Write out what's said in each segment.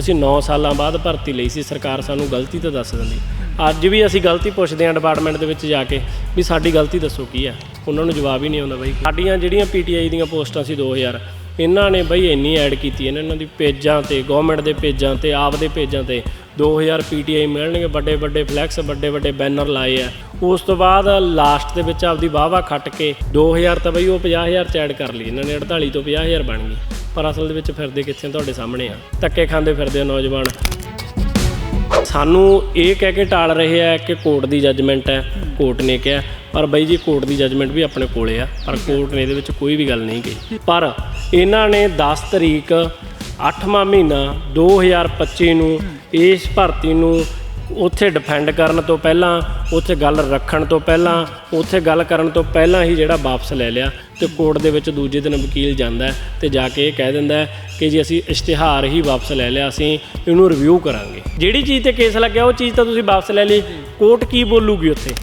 ਅਸੀਂ 9 ਸਾਲਾਂ ਬਾਅਦ ਭਰਤੀ ਲਈ ਸੀ, ਸਰਕਾਰ ਸਾਨੂੰ ਗਲਤੀ ਤਾਂ ਦੱਸ ਦਿੰਦੀ। ਅੱਜ ਵੀ ਅਸੀਂ ਗਲਤੀ ਪੁੱਛਦੇ ਹਾਂ ਡਿਪਾਰਟਮੈਂਟ ਦੇ ਵਿੱਚ ਜਾ ਕੇ ਵੀ ਸਾਡੀ ਗਲਤੀ ਦੱਸੋ ਕੀ ਹੈ ਉਹਨਾਂ ਨੂੰ ਜਵਾਬ ਹੀ ਨਹੀਂ ਆਉਂਦਾ ਬਾਈ। ਸਾਡੀਆਂ ਜਿਹੜੀਆਂ ਪੀਟੀਆਈ ਦੀਆਂ ਪੋਸਟਾਂ ਸੀ 2000 ਇਹਨਾਂ ਨੇ ਬਈ ਇੰਨੀ ਐਡ ਕੀਤੀ ਇਹਨਾਂ ਇਹਨਾਂ ਦੀ ਪੇਜਾਂ ਤੇ ਗਵਰਨਮੈਂਟ ਦੇ ਪੇਜਾਂ ਤੇ ਆਪ ਦੇ ਪੇਜਾਂ ਤੇ 2000 ਪੀਟੀਆਈ ਮਿਲਣਗੇ, ਵੱਡੇ ਵੱਡੇ ਫਲੈਕਸ ਵੱਡੇ ਵੱਡੇ ਬੈਨਰ ਲਾਏ ਆ। ਉਸ ਤੋਂ ਬਾਅਦ ਲਾਸਟ ਦੇ ਵਿੱਚ ਆਪਦੀ ਵਾਹਵਾ ਖੱਟ ਕੇ 2000 ਤਾਂ ਬਈ ਉਹ 50000 ਚ ਐਡ ਕਰ ਲਈ। ਇਹਨਾਂ ਨੇ 48 ਤੋਂ 50000 ਬਣ ਗਈ। ਪਰ ਅਸਲ ਦੇ ਵਿੱਚ ਫਿਰਦੇ ਕਿੱਥੇ ਤੁਹਾਡੇ ਸਾਹਮਣੇ ਆ। ਧੱਕੇ ਖਾਂਦੇ ਫਿਰਦੇ ਆ ਨੌਜਵਾਨ। ਸਾਨੂੰ ਇਹ ਕਹਿ ਕੇ ਟਾਲ ਰਹੇ ਆ ਕਿ ਕੋਰਟ ਦੀ ਜੱਜਮੈਂਟ ਹੈ, ਕੋਰਟ ਨੇ ਕਿਹਾ। ਪਰ ਬਾਈ ਜੀ, ਕੋਰਟ ਦੀ ਜੱਜਮੈਂਟ ਵੀ ਆਪਣੇ ਕੋਲੇ ਆ। ਪਰ ਕੋਰਟ ਨੇ ਇਹਦੇ ਵਿੱਚ ਕੋਈ ਵੀ ਗੱਲ ਨਹੀਂ ਕਹੀ। ਪਰ ਇਹਨਾਂ ਨੇ 10 ਤਰੀਕ 8ਵਾਂ ਮਹੀਨਾ 2025 ਨੂੰ ਇਸ ਭਰਤੀ ਨੂੰ ਉੱਥੇ ਡਿਫੈਂਡ ਕਰਨ ਤੋਂ ਪਹਿਲਾਂ ਉੱਥੇ ਗੱਲ ਰੱਖਣ ਤੋਂ ਪਹਿਲਾਂ ਉੱਥੇ ਗੱਲ ਕਰਨ ਤੋਂ ਪਹਿਲਾਂ ਹੀ ਜਿਹੜਾ ਵਾਪਸ ਲੈ ਲਿਆ ਤੇ ਕੋਰਟ ਦੇ ਵਿੱਚ ਦੂਜੇ ਦਿਨ ਵਕੀਲ ਜਾਂਦਾ ਤੇ ਜਾ ਕੇ ਇਹ ਕਹਿ ਦਿੰਦਾ ਕਿ ਜੀ ਅਸੀਂ ਇਸ਼ਤਿਹਾਰ ਹੀ ਵਾਪਸ ਲੈ ਲਿਆ ਅਸੀਂ ਇਹਨੂੰ ਰਿਵਿਊ ਕਰਾਂਗੇ। ਜਿਹੜੀ ਚੀਜ਼ ਤੇ ਕੇਸ ਲੱਗਿਆ ਉਹ ਚੀਜ਼ ਤਾਂ ਤੁਸੀਂ ਵਾਪਸ ਲੈ ਲਈ। ਕੋਰਟ ਕੀ ਬੋਲੂਗੀ ਉੱਥੇ?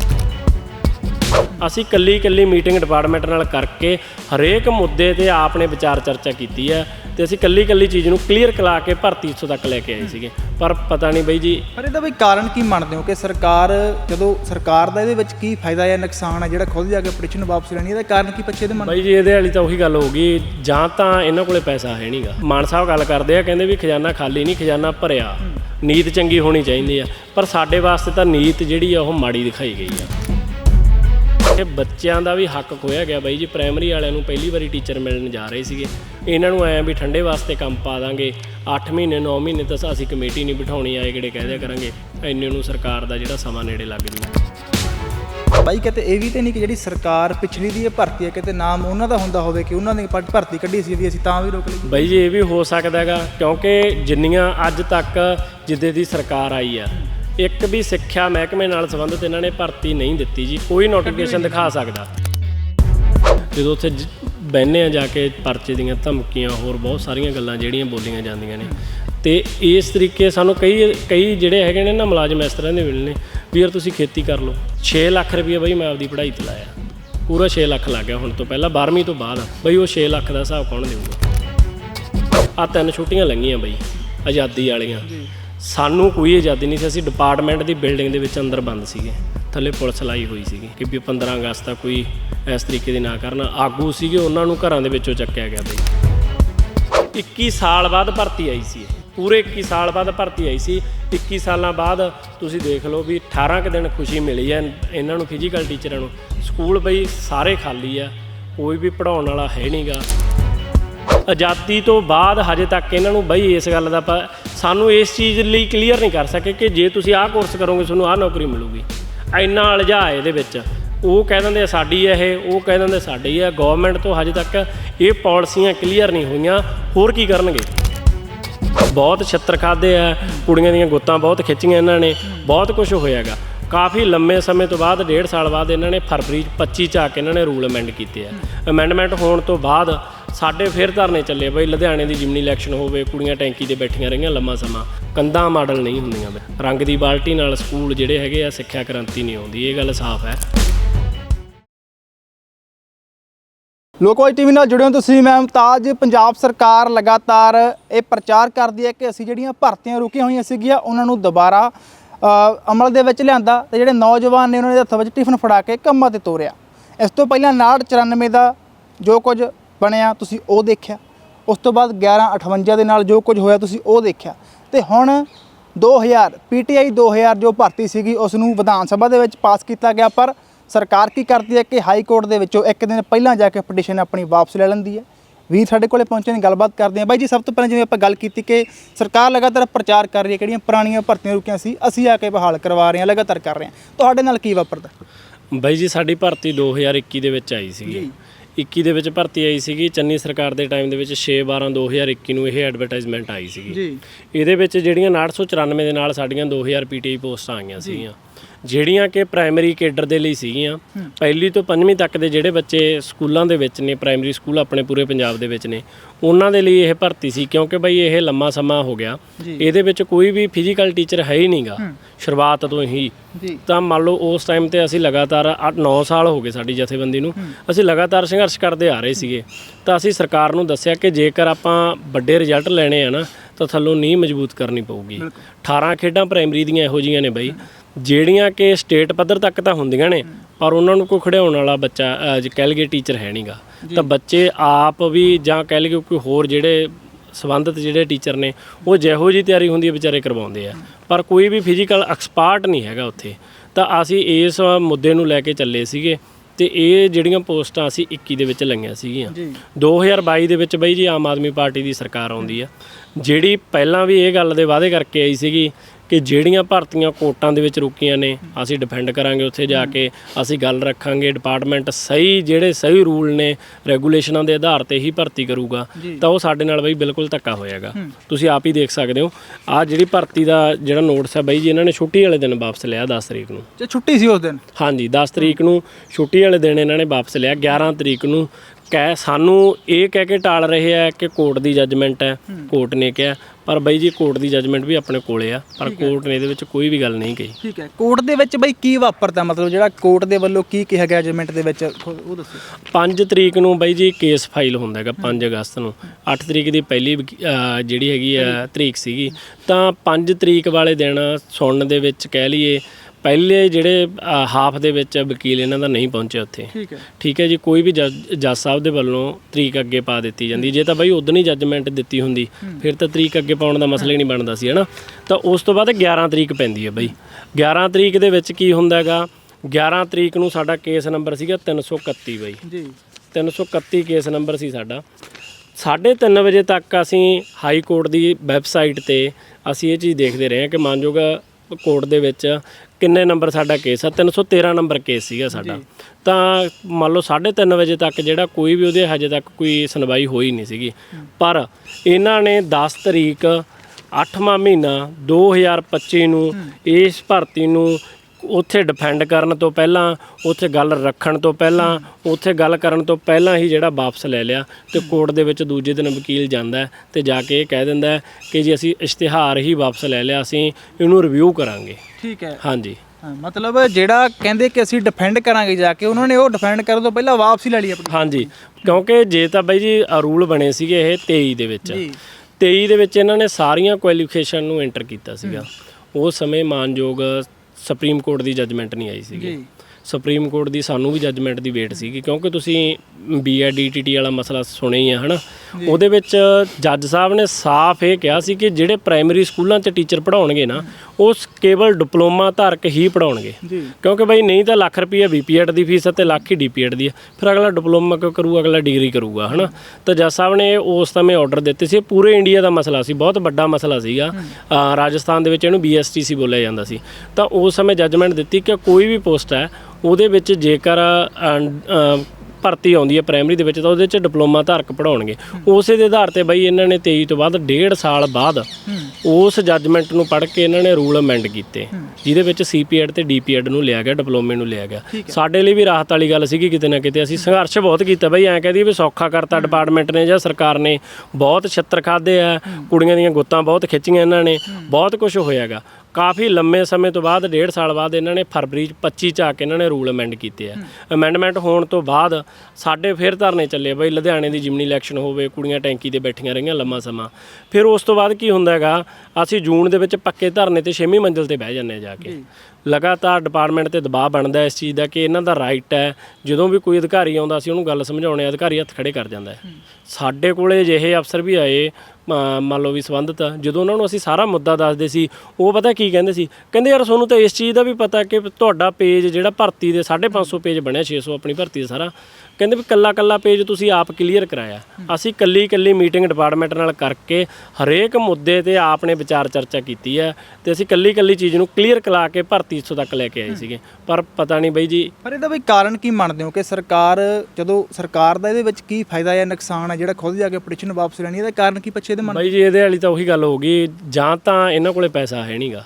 ਅਸੀਂ ਕੱਲੀ ਕੱਲੀ ਮੀਟਿੰਗ ਡਿਪਾਰਟਮੈਂਟ ਨਾਲ ਕਰਕੇ ਹਰੇਕ ਮੁੱਦੇ ਤੇ ਆਪਨੇ ਵਿਚਾਰ ਚਰਚਾ ਕੀਤੀ ਹੈ ਤੇ ਅਸੀਂ ਕੱਲੀ ਕੱਲੀ ਚੀਜ਼ ਨੂੰ ਕਲੀਅਰ ਕਰਾ ਕੇ ਭਰਤੀ ਇੱਥੋਂ ਤੱਕ ਲੈ ਕੇ ਆਏ ਸੀਗੇ। ਪਰ ਪਤਾ ਨਹੀਂ ਬਈ ਜੀ। ਪਰ ਇਹਦਾ ਬਈ ਕਾਰਨ ਕੀ ਮੰਨਦੇ ਹੋ ਕਿ ਸਰਕਾਰ ਜਦੋਂ ਸਰਕਾਰ ਦਾ ਇਹਦੇ ਵਿੱਚ ਕੀ ਫਾਇਦਾ ਜਾਂ ਨੁਕਸਾਨ ਹੈ ਜਿਹੜਾ ਖੁਦ ਜਾ ਕੇ ਪਟੀਸ਼ਨ ਵਾਪਸ ਲੈਣੀ ਇਹਦਾ ਕਾਰਨ ਕੀ ਪਿੱਛੇ ਦੇ ਮੰਨ ਬਾਈ ਜੀ ਇਹਦੇ ਵਾਲੀ ਤਾਂ ਉਹੀ ਗੱਲ ਹੋ ਗਈ। ਜਾਂ ਤਾਂ ਇਹਨਾਂ ਕੋਲੇ ਪੈਸਾ ਹੈ ਨਹੀਂਗਾ ਮਾਨ ਸਾਹਿਬ ਗੱਲ ਕਰਦੇ ਆ ਕਹਿੰਦੇ ਵੀ ਖਜ਼ਾਨਾ ਖਾਲੀ ਨਹੀਂ ਖਜ਼ਾਨਾ ਭਰਿਆ। ਨੀਤ ਚੰਗੀ ਹੋਣੀ ਚਾਹੀਦੀ ਆ। ਪਰ ਸਾਡੇ ਵਾਸਤੇ ਤਾਂ ਨੀਤ ਜਿਹੜੀ ਆ ਉਹ ਮਾੜੀ ਦਿਖਾਈ ਗਈ ਆ। ਇਹ ਬੱਚਿਆਂ ਦਾ ਵੀ ਹੱਕ ਖੋਇਆ ਗਿਆ ਬਾਈ ਜੀ। ਪ੍ਰਾਇਮਰੀ ਵਾਲਿਆਂ ਨੂੰ ਪਹਿਲੀ ਵਾਰੀ ਟੀਚਰ ਮਿਲਣ ਜਾ ਰਹੇ ਸੀਗੇ। ਇਹਨਾਂ ਨੂੰ ਐਂ ਵੀ ਠੰਡੇ ਵਾਸਤੇ ਕੰਮ ਪਾ ਦਾਂਗੇ। 8 ਮਹੀਨੇ 9 ਮਹੀਨੇ ਤਾਂ ਅਸੀਂ ਕਮੇਟੀ ਨਹੀਂ ਬਿਠਾਉਣੀ ਆਏ ਕਿਹੜੇ ਕਹਿ ਦਿਆ ਕਰਾਂਗੇ। ਇੰਨੇ ਨੂੰ ਸਰਕਾਰ ਦਾ ਜਿਹੜਾ ਸਮਾਂ ਨੇੜੇ ਲੱਗ ਜੂਗਾ ਬਾਈ ਕਿਤੇ ਇਹ ਵੀ ਤੇ ਨਹੀਂ ਕਿ ਜਿਹੜੀ ਸਰਕਾਰ ਪਿਛਲੀ ਦੀ ਇਹ ਭਰਤੀ ਹੈ ਕਿਤੇ ਨਾਮ ਉਹਨਾਂ ਦਾ ਹੁੰਦਾ ਹੋਵੇ ਕਿ ਉਹਨਾਂ ਨੇ ਭਰਤੀ ਕੱਢੀ ਸੀ ਵੀ ਅਸੀਂ ਤਾਂ ਵੀ ਰੋਕ ਲਈ। ਬਈ ਜੀ ਇਹ ਵੀ ਹੋ ਸਕਦਾ ਹੈਗਾ ਕਿਉਂਕਿ ਜਿੰਨੀਆਂ ਅੱਜ ਤੱਕ ਜਿੱਦੇ ਦੀ ਸਰਕਾਰ ਆਈ ਆ ਇੱਕ ਵੀ ਸਿੱਖਿਆ ਮਹਿਕਮੇ ਨਾਲ ਸੰਬੰਧਿਤ ਇਹਨਾਂ ਨੇ ਭਰਤੀ ਨਹੀਂ ਦਿੱਤੀ ਜੀ। ਕੋਈ ਨੋਟੀਫਿਕੇਸ਼ਨ ਦਿਖਾ ਸਕਦਾ। ਜਦੋਂ ਉੱਥੇ ਬਹਿੰਦੇ ਆ ਜਾ ਕੇ ਪਰਚੇ ਦੀਆਂ ਧਮਕੀਆਂ ਹੋਰ ਬਹੁਤ ਸਾਰੀਆਂ ਗੱਲਾਂ ਜਿਹੜੀਆਂ ਬੋਲੀਆਂ ਜਾਂਦੀਆਂ ਨੇ। ਤੇ ਇਸ ਤਰੀਕੇ ਸਾਨੂੰ ਕਈ ਕਈ ਜਿਹੜੇ ਹੈਗੇ ਨੇ ਨਾ ਮੁਲਾਜ਼ਮ ਇਸ ਤਰ੍ਹਾਂ ਦੇ ਮਿਲਨੇ ਵੀ ਯਾਰ ਤੁਸੀਂ ਖੇਤੀ ਕਰ ਲਓ। 6 ਲੱਖ ਰੁਪਏ ਬਈ ਮੈਂ ਆਪਦੀ ਪੜ੍ਹਾਈ ਤੇ ਲਾਇਆ। ਪੂਰਾ 6 ਲੱਖ ਲੱਗ ਗਿਆ ਹੁਣ ਤੋਂ ਪਹਿਲਾਂ 12ਵੀਂ ਤੋਂ ਬਾਅਦ। ਬਈ ਉਹ 6 ਲੱਖ ਦਾ ਹਿਸਾਬ ਕੌਣ ਦੇਊਗਾ? ਆ ਤਿੰਨ ਛੁੱਟੀਆਂ ਲੰਘੀਆਂ ਬਈ ਆਜ਼ਾਦੀ ਵਾਲੀਆਂ। ਸਾਨੂੰ ਕੋਈ ਆਜ਼ਾਦੀ ਨਹੀਂ ਸੀ। ਅਸੀਂ ਡਿਪਾਰਟਮੈਂਟ ਦੀ ਬਿਲਡਿੰਗ ਦੇ ਵਿੱਚ ਅੰਦਰ ਬੰਦ ਸੀਗੇ। ਥੱਲੇ ਪੁਲਿਸ ਲਾਈ ਹੋਈ ਸੀਗੀ ਕਿ ਵੀ 15 ਅਗਸਤ ਦਾ ਕੋਈ ਇਸ ਤਰੀਕੇ ਦੀ ਨਾ ਕਰਨ। ਆਗੂ ਸੀਗੇ, ਉਹਨਾਂ ਨੂੰ ਘਰਾਂ ਦੇ ਵਿੱਚੋਂ ਚੱਕਿਆ ਗਿਆ ਬਈ। 21 ਸਾਲ ਬਾਅਦ ਭਰਤੀ ਆਈ ਸੀ। ਪੂਰੇ 21 ਸਾਲ ਬਾਅਦ ਭਰਤੀ ਆਈ ਸੀ। 21 ਸਾਲਾਂ ਬਾਅਦ ਤੁਸੀਂ ਦੇਖ ਲਓ ਵੀ 18 ਕੁ ਦਿਨ ਖੁਸ਼ੀ ਮਿਲੀ ਹੈ। ਇਹਨਾਂ ਨੂੰ ਫਿਜ਼ੀਕਲ ਟੀਚਰਾਂ ਨੂੰ। ਸਕੂਲ ਬਈ ਸਾਰੇ ਖਾਲੀ ਆ। ਕੋਈ ਵੀ ਪੜਾਉਣ ਵਾਲਾ ਹੈ ਨਹੀਂਗਾ ਆਜ਼ਾਦੀ ਤੋਂ ਬਾਅਦ ਹਜੇ ਤੱਕ ਇਹਨਾਂ ਨੂੰ ਬਈ ਇਸ ਗੱਲ ਦਾ ਪ- ਸਾਨੂੰ ਇਸ ਚੀਜ਼ ਲਈ ਕਲੀਅਰ ਨਹੀਂ ਕਰ ਸਕੇ ਕਿ ਜੇ ਤੁਸੀਂ ਆਹ ਕੋਰਸ ਕਰੋਗੇ, ਤੁਹਾਨੂੰ ਆਹ ਨੌਕਰੀ ਮਿਲੂਗੀ। ਇੰਨਾ ਅਲਝਾ ਇਹਦੇ ਵਿੱਚ। ਉਹ ਕਹਿ ਦਿੰਦੇ ਸਾਡੀ ਹੈ ਇਹ। ਉਹ ਕਹਿ ਦਿੰਦੇ, ਸਾਡੀ ਹੈ ਗਵਰਨਮੈਂਟ ਤੋਂ ਹਜੇ ਤੱਕ ਇਹ ਪਾਲਿਸੀਆਂ ਕਲੀਅਰ ਨਹੀਂ ਹੋਈਆਂ। ਹੋਰ ਕੀ ਕਰਨਗੇ? ਬਹੁਤ ਛੱਤਰ ਖਾਦੇ ਆ। ਕੁੜੀਆਂ ਦੀਆਂ ਗੁੱਤਾਂ ਬਹੁਤ ਖਿੱਚੀਆਂ ਇਹਨਾਂ ਨੇ। ਬਹੁਤ ਕੁਝ ਹੋਇਆਗਾ ਕਾਫੀ ਲੰਮੇ ਸਮੇਂ ਤੋਂ ਬਾਅਦ, ਡੇਢ ਸਾਲ ਬਾਅਦ ਇਹਨਾਂ ਨੇ ਫਰਵਰੀ 25 ਚ ਆ ਕੇ ਇਹਨਾਂ ਨੇ ਰੂਲ ਅਮੈਂਡ ਕੀਤੇ ਆ। ਅਮੈਂਡਮੈਂਟ ਹੋਣ ਤੋਂ ਬਾਅਦ ਸਾਡੇ ਫਿਰ ਧਰਨੇ ਚੱਲੇ ਬਈ, ਲੁਧਿਆਣੇ ਦੀ ਜਿਮਨੀ ਇਲੈਕਸ਼ਨ ਹੋਵੇ, ਕੁੜੀਆਂ ਟੈਂਕੀ ਤੇ ਬੈਠੀਆਂ ਰਹੀਆਂ ਲੰਮਾ ਸਮਾਂ। ਕੰਧਾਂ ਮਾਡਲ ਨਹੀਂ ਹੁੰਦੀਆਂ ਰੰਗ ਦੀ ਬਾਲਟੀ ਨਾਲ ਸਕੂਲ ਜਿਹੜੇ ਹੈਗੇ ਆ, ਸਿੱਖਿਆ ਕ੍ਰਾਂਤੀ ਨਹੀਂ ਆਉਂਦੀ। ਇਹ ਗੱਲ ਸਾਫ਼ ਹੈ। ਲੋਕਵਾਈ ਟੀਵੀ ਨਾਲ ਜੁੜੇ ਹੋ ਤੁਸੀਂ। ਮੈਂ ਮੁਮਤਾਜ। ਪੰਜਾਬ ਸਰਕਾਰ ਲਗਾਤਾਰ ਇਹ ਪ੍ਰਚਾਰ ਕਰਦੀ ਹੈ ਕਿ ਅਸੀਂ ਜਿਹੜੀਆਂ ਭਰਤੀਆਂ ਰੁਕੀਆਂ ਹੋਈਆਂ ਸੀਗੀਆਂ, ਉਹਨਾਂ ਨੂੰ ਦੁਬਾਰਾ ਅਮਲ ਦੇ ਵਿੱਚ ਲਿਆਂਦਾ ਤੇ ਜਿਹੜੇ ਨੌਜਵਾਨ ਨੇ, ਉਹਨਾਂ ਦੇ ਹੱਥ ਵਿੱਚ ਟਿਫਨ ਫੜਾ ਕੇ ਕੰਮਾਂ ਤੇ ਤੋਰਿਆ। ਇਸ ਤੋਂ ਪਹਿਲਾਂ 59 ਦਾ ਜੋ ਕੁਝ ਬਣਿਆ ਤੁਸੀਂ ਉਹ ਦੇਖਿਆ। ਉਸ ਤੋਂ ਬਾਅਦ 1158 ਦੇ ਨਾਲ ਜੋ ਕੁਝ ਹੋਇਆ ਤੁਸੀਂ ਉਹ ਦੇਖਿਆ। ਤੇ ਹੁਣ 2000 ਪੀਟੀਆਈ 2000 ਜੋ ਭਰਤੀ ਸੀਗੀ ਉਸ ਨੂੰ ਵਿਧਾਨ ਸਭਾ ਦੇ ਵਿੱਚ ਪਾਸ ਕੀਤਾ ਗਿਆ। ਪਰ ਸਰਕਾਰ ਕੀ ਕਰਦੀ ਹੈ ਕਿ ਹਾਈ ਕੋਰਟ ਦੇ ਵਿੱਚੋਂ ਇੱਕ ਦਿਨ ਪਹਿਲਾਂ ਜਾ ਕੇ ਪਟੀਸ਼ਨ ਆਪਣੀ ਵਾਪਸ ਲੈ ਲੈਂਦੀ ਹੈ। ਵੀ ਸਾਡੇ ਕੋਲੇ ਪਹੁੰਚੇ ਨੇ ਗੱਲਬਾਤ ਕਰਦੇ ਹਾਂ। ਬਾਈ ਜੀ ਸਭ ਤੋਂ ਪਹਿਲਾਂ ਜਿਵੇਂ ਆਪਾਂ ਗੱਲ ਕੀਤੀ ਕਿ ਸਰਕਾਰ ਲਗਾਤਾਰ ਪ੍ਰਚਾਰ ਕਰ ਰਹੀ ਹੈ ਕਿਹੜੀਆਂ ਪੁਰਾਣੀਆਂ ਭਰਤੀਆਂ ਰੁਕੀਆਂ ਸੀ ਅਸੀਂ ਆ ਕੇ ਬਹਾਲ ਕਰਵਾ ਰਹੇ ਹਾਂ ਲਗਾਤਾਰ ਕਰ ਰਹੇ ਹਾਂ। ਤੁਹਾਡੇ ਨਾਲ ਕੀ ਵਾਪਰਦਾ? ਬਾਈ ਜੀ ਸਾਡੀ ਭਰਤੀ 2021 ਦੇ ਵਿੱਚ ਆਈ ਸੀਗੀ। 21 ਦੇ ਵਿੱਚ ਭਰਤੀ ਆਈ ਸੀਗੀ ਚੰਨੀ ਸਰਕਾਰ ਦੇ ਟਾਈਮ ਦੇ ਵਿੱਚ 6 12 2021 ਨੂੰ ਇਹ ਐਡਵਰਟਾਈਜ਼ਮੈਂਟ ਆਈ ਸੀਗੀ। ਜੀ। ਇਹਦੇ ਵਿੱਚ ਜਿਹੜੀਆਂ 994 ਦੇ ਨਾਲ ਸਾਡੀਆਂ 2000 ਪੀਟੀਆਈ ਪੋਸਟਾਂ ਆਈਆਂ ਸੀਗੀਆਂ। ਜਿਹੜੀਆਂ ਕਿ ਪ੍ਰਾਇਮਰੀ ਕੇਡਰ ਦੇ ਲਈ ਸੀਗੀਆਂ ਪਹਿਲੀ ਤੋਂ ਪੰਜਵੀਂ ਤੱਕ ਦੇ ਜਿਹੜੇ ਬੱਚੇ ਸਕੂਲਾਂ ਦੇ ਵਿੱਚ ਨੇ ਪ੍ਰਾਇਮਰੀ ਸਕੂਲ ਆਪਣੇ ਪੂਰੇ ਪੰਜਾਬ ਦੇ ਵਿੱਚ ਨੇ ਉਹਨਾਂ ਦੇ ਲਈ ਇਹ ਭਰਤੀ ਸੀ ਕਿਉਂਕਿ ਬਈ ਇਹ ਲੰਮਾ ਸਮਾਂ ਹੋ ਗਿਆ। ਇਹਦੇ ਵਿੱਚ ਕੋਈ ਵੀ ਫਿਜ਼ੀਕਲ ਟੀਚਰ ਹੈ ਹੀ ਨਹੀਂਗਾ ਸ਼ੁਰੂਆਤ ਤੋਂ ਹੀ। ਤਾਂ ਮੰਨ ਲਓ ਉਸ ਟਾਈਮ ਤੇ ਅਸੀਂ ਲਗਾਤਾਰ 8-9 ਸਾਲ ਹੋ ਗਏ ਸਾਡੀ ਜਥੇਬੰਦੀ ਨੂੰ। ਅਸੀਂ ਲਗਾਤਾਰ ਸੰਘਰਸ਼ ਕਰਦੇ ਆ ਰਹੇ ਸੀਗੇ। ਤਾਂ ਅਸੀਂ ਸਰਕਾਰ ਨੂੰ ਦੱਸਿਆ ਕਿ ਜੇਕਰ ਆਪਾਂ ਵੱਡੇ ਰਿਜ਼ਲਟ ਲੈਣੇ ਆ ਨਾ ਤਾਂ ਥੱਲੋਂ ਨੀਂਹ ਮਜ਼ਬੂਤ ਕਰਨੀ ਪਊਗੀ। 18 ਖੇਡਾਂ ਪ੍ਰਾਇਮਰੀ ਦੀਆਂ ਇਹੋ ਜੀਆਂ ਨੇ ਬਈ। ਜਿਹੜੀਆਂ ਕਿ ਸਟੇਟ ਪੱਧਰ ਤੱਕ ਤਾਂ ਹੁੰਦੀਆਂ ਨੇ ਪਰ ਉਹਨਾਂ ਨੂੰ ਕੋਈ ਖਿਡਾਉਣ ਵਾਲਾ ਬੱਚਾ ਕਹਿ ਲਈਏ ਟੀਚਰ ਹੈ ਨਹੀਂਗਾ ਤਾਂ ਬੱਚੇ ਆਪ ਵੀ ਜਾਂ ਕਹਿ ਲਈਏ ਕੋਈ ਹੋਰ ਜਿਹੜੇ ਸੰਬੰਧਿਤ ਜਿਹੜੇ ਟੀਚਰ ਨੇ ਉਹ ਜਿਹੋ ਜੀ ਤਿਆਰੀ ਹੁੰਦੀ ਹੈ ਵਿਚਾਰੇ ਕਰਵਾਉਂਦੇ ਆ। ਪਰ ਕੋਈ ਵੀ ਫਿਜ਼ੀਕਲ ਐਕਸਪਰਟ ਨਹੀਂ ਹੈਗਾ ਉੱਥੇ। ਤਾਂ ਅਸੀਂ ਇਸ ਮੁੱਦੇ ਨੂੰ ਲੈ ਕੇ ਚੱਲੇ ਸੀਗੇ ਤੇ ਇਹ ਜਿਹੜੀਆਂ ਪੋਸਟਾਂ ਅਸੀਂ 21 ਦੇ ਵਿੱਚ ਲਈਆਂ ਸੀਗੀਆਂ। ਜੀ। 2022 ਦੇ ਵਿੱਚ ਬਈ ਜੀ ਆਮ ਆਦਮੀ ਪਾਰਟੀ ਦੀ ਸਰਕਾਰ ਆਉਂਦੀ ਆ। ਜਿਹੜੀ ਪਹਿਲਾਂ ਵੀ ਇਹ ਗੱਲ ਦੇ ਵਾਅਦੇ ਕਰਕੇ ਆਈ ਸੀਗੀ ਕਿ ਜਿਹੜੀਆਂ ਭਰਤੀਆਂ ਕੋਟਾਂ ਦੇ ਵਿੱਚ ਰੁਕੀਆਂ ਨੇ ਅਸੀਂ ਡਿਫੈਂਡ ਕਰਾਂਗੇ ਉੱਥੇ ਜਾ ਕੇ ਅਸੀਂ ਗੱਲ ਰੱਖਾਂਗੇ ਡਿਪਾਰਟਮੈਂਟ ਸਹੀ ਜਿਹੜੇ ਸਹੀ ਰੂਲ ਨੇ ਰੈਗੂਲੇਸ਼ਨਾਂ ਦੇ ਆਧਾਰ ਤੇ ਹੀ ਭਰਤੀ ਕਰੂਗਾ। ਤਾਂ ਉਹ ਸਾਡੇ ਨਾਲ ਬਈ ਬਿਲਕੁਲ ਧੱਕਾ ਹੋਏਗਾ ਤੁਸੀਂ ਆਪ ਹੀ ਦੇਖ ਸਕਦੇ ਹੋ ਆ ਜਿਹੜੀ ਭਰਤੀ ਦਾ ਜਿਹੜਾ ਨੋਟਿਸ ਹੈ ਬਈ ਜੀ ਇਹਨਾਂ ਨੇ ਛੁੱਟੀ ਵਾਲੇ ਦਿਨ ਵਾਪਸ ਲਿਆ 10 ਤਰੀਕ ਨੂੰ। ਤੇ ਛੁੱਟੀ ਸੀ ਉਸ ਦਿਨ? ਹਾਂਜੀ 10 ਤਰੀਕ ਨੂੰ ਛੁੱਟੀ ਵਾਲੇ ਦਿਨ ਇਹਨਾਂ ਨੇ ਵਾਪਸ ਲਿਆ 11 ਤਰੀਕ ਨੂੰ ਕਹਿ ਸਾਨੂੰ ਇਹ ਕਹਿ ਕੇ ਟਾਲ ਰਹੇ ਆ ਕਿ ਕੋਰਟ ਦੀ ਜੱਜਮੈਂਟ ਹੈ ਕੋਰਟ ਨੇ ਕਿਹਾ ਪਰ ਬਈ ਜੀ ਕੋਰਟ ਦੀ ਜੱਜਮੈਂਟ ਵੀ ਆਪਣੇ ਕੋਲੇ ਆ ਪਰ ਕੋਰਟ ਨੇ ਇਹਦੇ ਵਿੱਚ ਕੋਈ ਵੀ ਗੱਲ ਨਹੀਂ ਕਹੀ। ਠੀਕ ਹੈ। ਕੋਰਟ ਦੇ ਵਿੱਚ ਬਈ ਕੀ ਵਾਪਰਦਾ ਮਤਲਬ ਜਿਹੜਾ ਕੋਰਟ ਦੇ ਵੱਲੋਂ ਕੀ ਕਿਹਾ ਗਿਆ ਜਜਮੈਂਟ ਦੇ ਵਿੱਚ? ਉਹ ਦੱਸੋ। 5 ਤਰੀਕ ਨੂੰ ਬਈ ਜੀ ਕੇਸ ਫਾਈਲ ਹੁੰਦਾ ਹੈਗਾ 5 ਅਗਸਤ ਨੂੰ। 8 ਤਰੀਕ ਦੀ ਪਹਿਲੀ ਜਿਹੜੀ ਹੈਗੀ ਆ ਤਰੀਕ ਸੀਗੀ। ਤਾਂ 5 ਤਰੀਕ ਵਾਲੇ ਦਿਨ ਸੁਣਨ ਦੇ ਵਿੱਚ ਕਹਿ ਲਈਏ ਪਹਿਲੇ ਜਿਹੜੇ ਹਾਫ ਦੇ ਵਿੱਚ ਵਕੀਲ ਇਹਨਾਂ ਦਾ ਨਹੀਂ ਪਹੁੰਚਿਆ ਉੱਥੇ। ਠੀਕ ਹੈ। ਠੀਕ ਹੈ ਜੀ ਕੋਈ ਵੀ ਜੱਜ ਸਾਹਿਬ ਦੇ ਵੱਲੋਂ ਤਰੀਕ ਅੱਗੇ ਪਾ ਦਿੱਤੀ ਜਾਂਦੀ। ਜੇ ਤਾਂ ਬਈ ਉਦੋਂ ਹੀ ਜੱਜਮੈਂਟ ਦਿੱਤੀ ਹੁੰਦੀ ਫਿਰ ਤਾਂ ਤਰੀਕ ਅੱਗੇ ਪਾਉਣ ਦਾ ਮਸਲਾ ਹੀ ਨਹੀਂ ਬਣਦਾ ਸੀ ਹਨਾ? ਤਾਂ ਉਸ ਤੋਂ ਬਾਅਦ 11 ਤਰੀਕ ਪੈਂਦੀ ਹੈ ਬਈ। 11 ਤਰੀਕ ਦੇ ਵਿੱਚ ਕੀ ਹੁੰਦਾ ਹੈਗਾ? 11 ਤਰੀਕ ਨੂੰ ਸਾਡਾ ਕੇਸ ਨੰਬਰ ਸੀਗਾ 331 ਬਈ। ਜੀ। 331 ਕੇਸ ਨੰਬਰ ਸੀ ਸਾਡਾ। 3:30 ਵਜੇ ਤੱਕ ਅਸੀਂ ਹਾਈ ਕੋਰਟ ਦੀ ਵੈਬਸਾਈਟ ਤੇ ਅਸੀਂ ਇਹ ਚੀਜ਼ ਦੇਖਦੇ ਰਹੇ ਹਾਂ ਕਿ ਮਾਨਯੋਗ ਕੋਰਟ ਦੇ ਵਿੱਚ ਕਿੰਨੇ ਨੰਬਰ ਸਾਡਾ ਕੇਸ ਆ? 313 ਨੰਬਰ ਕੇਸ ਸੀਗਾ ਸਾਡਾ। ਤਾਂ ਮੰਨ ਲਓ 3:30 ਵਜੇ ਤੱਕ ਜਿਹੜਾ ਕੋਈ ਵੀ ਉਹਦੇ ਹਜੇ ਤੱਕ ਕੋਈ ਸੁਣਵਾਈ ਹੋਈ ਨਹੀਂ ਸੀਗੀ। ਪਰ ਇਹਨਾਂ ਨੇ 10 ਤਰੀਕ 8ਵਾਂ ਮਹੀਨਾ 2025 ਨੂੰ ਇਸ ਭਰਤੀ ਨੂੰ ਉੱਥੇ ਡਿਫੈਂਡ ਕਰਨ ਤੋਂ ਪਹਿਲਾਂ ਉੱਥੇ ਗੱਲ ਰੱਖਣ ਤੋਂ ਪਹਿਲਾਂ ਉੱਥੇ ਗੱਲ ਕਰਨ ਤੋਂ ਪਹਿਲਾਂ ਹੀ ਜਿਹੜਾ ਵਾਪਸ ਲੈ ਲਿਆ ਤੇ ਕੋਰਟ ਦੇ ਵਿੱਚ ਦੂਜੇ ਦਿਨ ਵਕੀਲ ਜਾਂਦਾ ਹੈ ਤੇ ਜਾ ਕੇ ਇਹ ਕਹਿ ਦਿੰਦਾ ਹੈ ਕਿ ਜੀ ਅਸੀਂ ਇਸ਼ਤਿਹਾਰ ਹੀ ਵਾਪਸ ਲੈ ਲਿਆ ਅਸੀਂ ਇਹਨੂੰ ਰਿਵਿਊ ਕਰਾਂਗੇ। ਠੀਕ ਹੈ। ਹਾਂਜੀ। ਹਾਂ, ਮਤਲਬ ਜਿਹੜਾ ਕਹਿੰਦੇ ਕਿ ਅਸੀਂ ਡਿਫੈਂਡ ਕਰਾਂਗੇ ਜਾ ਕੇ ਉਹਨਾਂ ਨੇ ਉਹ ਡਿਫੈਂਡ ਕਰਨ ਤੋਂ ਪਹਿਲਾਂ ਵਾਪਸੀ ਲੈ ਲਈ ਆਪਣੀ। ਹਾਂਜੀ ਕਿਉਂਕਿ ਜੇ ਤਾਂ ਬਾਈ ਜੀ ਰੂਲ ਬਣੇ ਸੀਗੇ ਇਹ 23 ਦੇ ਵਿੱਚ। ਜੀ। 23 ਦੇ ਵਿੱਚ ਇਹਨਾਂ ਨੇ ਸਾਰੀਆਂ ਕੁਆਲੀਫਿਕੇਸ਼ਨ ਨੂੰ ਐਂਟਰ ਕੀਤਾ ਸੀਗਾ। ਉਸ ਸਮੇਂ ਮਾਨਯੋਗ ਸੁਪਰੀਮ ਕੋਰਟ ਦੀ ਜੱਜਮੈਂਟ ਨਹੀਂ ਆਈ ਸੀਗੀ। ਸੁਪਰੀਮ ਕੋਰਟ ਦੀ ਸਾਨੂੰ ਵੀ ਜੱਜਮੈਂਟ ਦੀ ਵੇਟ ਸੀਗੀ ਕਿਉਂਕਿ ਤੁਸੀਂ ਬੀਆਈਡੀਟੀਟੀ ਵਾਲਾ ਮਸਲਾ ਸੁਣਿਆ ਹੀ ਆ ਹਨਾ? ਉਹਦੇ ਵਿੱਚ ਜੱਜ ਸਾਹਿਬ ਨੇ ਸਾਫ਼ ਇਹ ਕਿਹਾ ਸੀ ਕਿ ਜਿਹੜੇ ਪ੍ਰਾਇਮਰੀ ਸਕੂਲਾਂ 'ਚ ਟੀਚਰ ਪੜਾਉਣਗੇ ਨਾ ਉਹ ਕੇਵਲ ਡਿਪਲੋਮਾ ਧਾਰਕ ਹੀ ਪੜਾਉਣਗੇ ਕਿਉਂਕਿ ਬਈ ਨਹੀਂ ਤਾਂ ਲੱਖ ਰੁਪਈਆ ਬੀਪੀਐਡ ਦੀ ਫੀਸ ਅਤੇ ਲੱਖ ਹੀ ਡੀਪੀਐਡ ਦੀ ਫਿਰ ਅਗਲਾ ਡਿਪਲੋਮਾ ਕਿਉਂ ਕਰੂ ਅਗਲਾ ਡਿਗਰੀ ਕਰੂਗਾ ਹਨਾ? ਤਾਂ ਜੱਜ ਸਾਹਿਬ ਨੇ ਉਸ ਸਮੇਂ ਆਰਡਰ ਦਿੱਤੇ ਸੀ। ਪੂਰੇ ਇੰਡੀਆ ਦਾ ਮਸਲਾ ਸੀ ਬਹੁਤ ਵੱਡਾ ਮਸਲਾ ਸੀਗਾ। ਰਾਜਸਥਾਨ ਦੇ ਵਿੱਚ ਇਹਨੂੰ ਬੀਐਸਟੀਸੀ ਬੋਲਿਆ ਜਾਂਦਾ ਸੀ। ਤਾਂ ਉਸ ਸਮੇਂ ਜੱਜਮੈਂਟ ਦਿੱਤੀ ਕਿ ਕੋਈ ਵੀ ਪੋਸਟ ਹੈ ਉਹਦੇ ਵਿੱਚ ਜੇਕਰ ਭਰਤੀ ਆਉਂਦੀ ਹੈ ਪ੍ਰਾਇਮਰੀ ਦੇ ਵਿੱਚ ਤਾਂ ਉਹਦੇ 'ਚ ਡਿਪਲੋਮਾ ਧਾਰਕ ਪੜਾਉਣਗੇ ਉਸੇ ਦੇ ਆਧਾਰ ਤੇ ਬਈ ਇਹਨਾਂ ਨੇ 23 ਤੋਂ ਬਾਅਦ ਡੇਢ ਸਾਲ ਬਾਅਦ ਉਸ ਜੱਜਮੈਂਟ ਨੂੰ ਪੜ੍ਹ ਕੇ ਇਹਨਾਂ ਨੇ ਰੂਲ ਅਮੈਂਡ ਕੀਤੇ। ਜਿਹਦੇ ਵਿੱਚ ਸੀਪੀਐਡ ਤੇ ਡੀਪੀਐਡ ਨੂੰ ਲਿਆ ਗਿਆ ਡਿਪਲੋਮੇ ਨੂੰ ਲਿਆ ਗਿਆ। ਸਾਡੇ ਲਈ ਵੀ ਰਾਹਤ ਵਾਲੀ ਗੱਲ ਸੀਗੀ ਕਿਤੇ ਨਾ ਕਿਤੇ। ਅਸੀਂ ਸੰਘਰਸ਼ ਬਹੁਤ ਕੀਤਾ ਬਈ ਐਂ ਕਹਦੀ ਵੀ ਸੌਖਾ ਕਰਤਾ ਡਿਪਾਰਟਮੈਂਟ ਨੇ ਜਾਂ ਸਰਕਾਰ ਨੇ। ਬਹੁਤ ਛੱਤਰ ਖਾਦੇ ਆ ਕੁੜੀਆਂ ਦੀਆਂ ਗੁੱਤਾਂ ਬਹੁਤ ਖਿੱਚੀਆਂ ਇਹਨਾਂ ਨੇ। ਬਹੁਤ ਕੁਝ ਹੋਇਆਗਾ। ਕਾਫੀ ਲੰਮੇ ਸਮੇਂ ਤੋਂ ਬਾਅਦ ਡੇਢ ਸਾਲ ਬਾਅਦ ਇਹਨਾਂ ਨੇ ਫਰਵਰੀ 'ਚ 25 ਚ ਆ ਕੇ ਇਹਨਾਂ ਨੇ ਰੂਲ ਅਮੈਂਡ ਕੀਤੇ ਆ। ਅਮੈਂਡਮੈਂਟ ਹੋਣ ਤੋਂ ਬਾਅਦ ਸਾਡੇ ਫਿਰ ਧਰਨੇ ਚੱਲੇ ਬਈ ਲੁਧਿਆਣੇ ਦੀ ਜਿਮਨੀ ਇਲੈਕਸ਼ਨ ਹੋਵੇ ਕੁੜੀਆਂ ਟੈਂਕੀ ਤੇ ਬੈਠੀਆਂ ਰਹੀਆਂ ਲੰਮਾ ਸਮਾਂ। ਫਿਰ ਉਸ ਤੋਂ ਬਾਅਦ ਕੀ ਹੁੰਦਾ ਹੈਗਾ ਅਸੀਂ ਜੂਨ ਦੇ ਵਿੱਚ ਪੱਕੇ ਧਰਨੇ ਤੇ 6ਵੀਂ ਮੰਜ਼ਿਲ ਤੇ ਬਹਿ ਜਾਂਦੇ ਆ ਜਾ ਕੇ। ਲਗਾਤਾਰ ਡਿਪਾਰਟਮੈਂਟ ਤੇ ਦਬਾਅ ਬਣਦਾ ਇਸ ਚੀਜ਼ ਦਾ ਕਿ ਇਹਨਾਂ ਦਾ ਰਾਈਟ ਹੈ। ਜਦੋਂ ਵੀ ਕੋਈ ਅਧਿਕਾਰੀ ਆਉਂਦਾ ਸੀ ਉਹਨੂੰ ਗੱਲ ਸਮਝਾਉਣੇ ਅਧਿਕਾਰੀ ਹੱਥ ਖੜੇ ਕਰ ਜਾਂਦਾ ਸਾਡੇ ਕੋਲੇ ਅਜਿਹੇ ਅਫਸਰ ਵੀ ਆਏ ਮੰਨ ਲਓ ਵੀ ਸੰਬੰਧਿਤ ਆ, ਜਦੋਂ ਉਹਨਾਂ ਨੂੰ ਅਸੀਂ ਸਾਰਾ ਮੁੱਦਾ ਦੱਸਦੇ ਸੀ ਉਹ ਪਤਾ ਕੀ ਕਹਿੰਦੇ ਸੀ? ਕਹਿੰਦੇ ਯਾਰ ਤੁਹਾਨੂੰ ਤਾਂ ਇਸ ਚੀਜ਼ ਦਾ ਵੀ ਪਤਾ ਕਿ ਤੁਹਾਡਾ ਪੇਜ ਜਿਹੜਾ ਭਰਤੀ ਦੇ 550 ਪੇਜ ਬਣਿਆ 600 ਆਪਣੀ ਭਰਤੀ ਦਾ ਸਾਰਾ। ਕਹਿੰਦੇ ਵੀ ਕੱਲਾ ਕੱਲਾ ਪੇਜ ਤੁਸੀਂ ਆਪ ਕਲੀਅਰ ਕਰਾਇਆ। ਅਸੀਂ ਕੱਲੀ ਕੱਲੀ ਮੀਟਿੰਗ ਡਿਪਾਰਟਮੈਂਟ ਨਾਲ ਕਰਕੇ ਹਰੇਕ ਮੁੱਦੇ ਤੇ ਆਪ ਨੇ ਵਿਚਾਰ ਚਰਚਾ ਕੀਤੀ ਹੈ ਤੇ ਅਸੀਂ ਕੱਲੀ ਕੱਲੀ ਚੀਜ਼ ਨੂੰ ਕਲੀਅਰ ਕਰਾ ਕੇ ਭਰਤੀ ਇੱਥੋਂ ਤੱਕ ਲੈ ਕੇ ਆਏ ਸੀਗੇ। ਪਰ ਪਤਾ ਨਹੀਂ ਬਈ ਜੀ। ਪਰ ਇਹਦਾ ਵੀ ਕਾਰਨ ਕੀ ਮੰਨਦੇ ਹੋ ਕਿ ਸਰਕਾਰ ਜਦੋਂ ਸਰਕਾਰ ਦਾ ਇਹਦੇ ਵਿੱਚ ਕੀ ਫਾਇਦਾ ਹੈ ਨੁਕਸਾਨ ਹੈ ਜਿਹੜਾ ਖੁਦ ਜਾ ਕੇ ਪਟੀਸ਼ਨ ਵਾਪਸ ਲੈਣੀ ਇਹਦਾ ਕਾਰਨ ਕੀ ਪਿੱਛੇ ਦੇ ਮੰਨ ਬਾਈ ਜੀ ਇਹਦੇ ਵਾਲੀ ਤਾਂ ਉਹੀ ਗੱਲ ਹੋ ਗਈ ਜਾਂ ਤਾਂ ਇਹਨਾਂ ਕੋਲੇ ਪੈਸਾ ਹੈ ਨਹੀਂਗਾ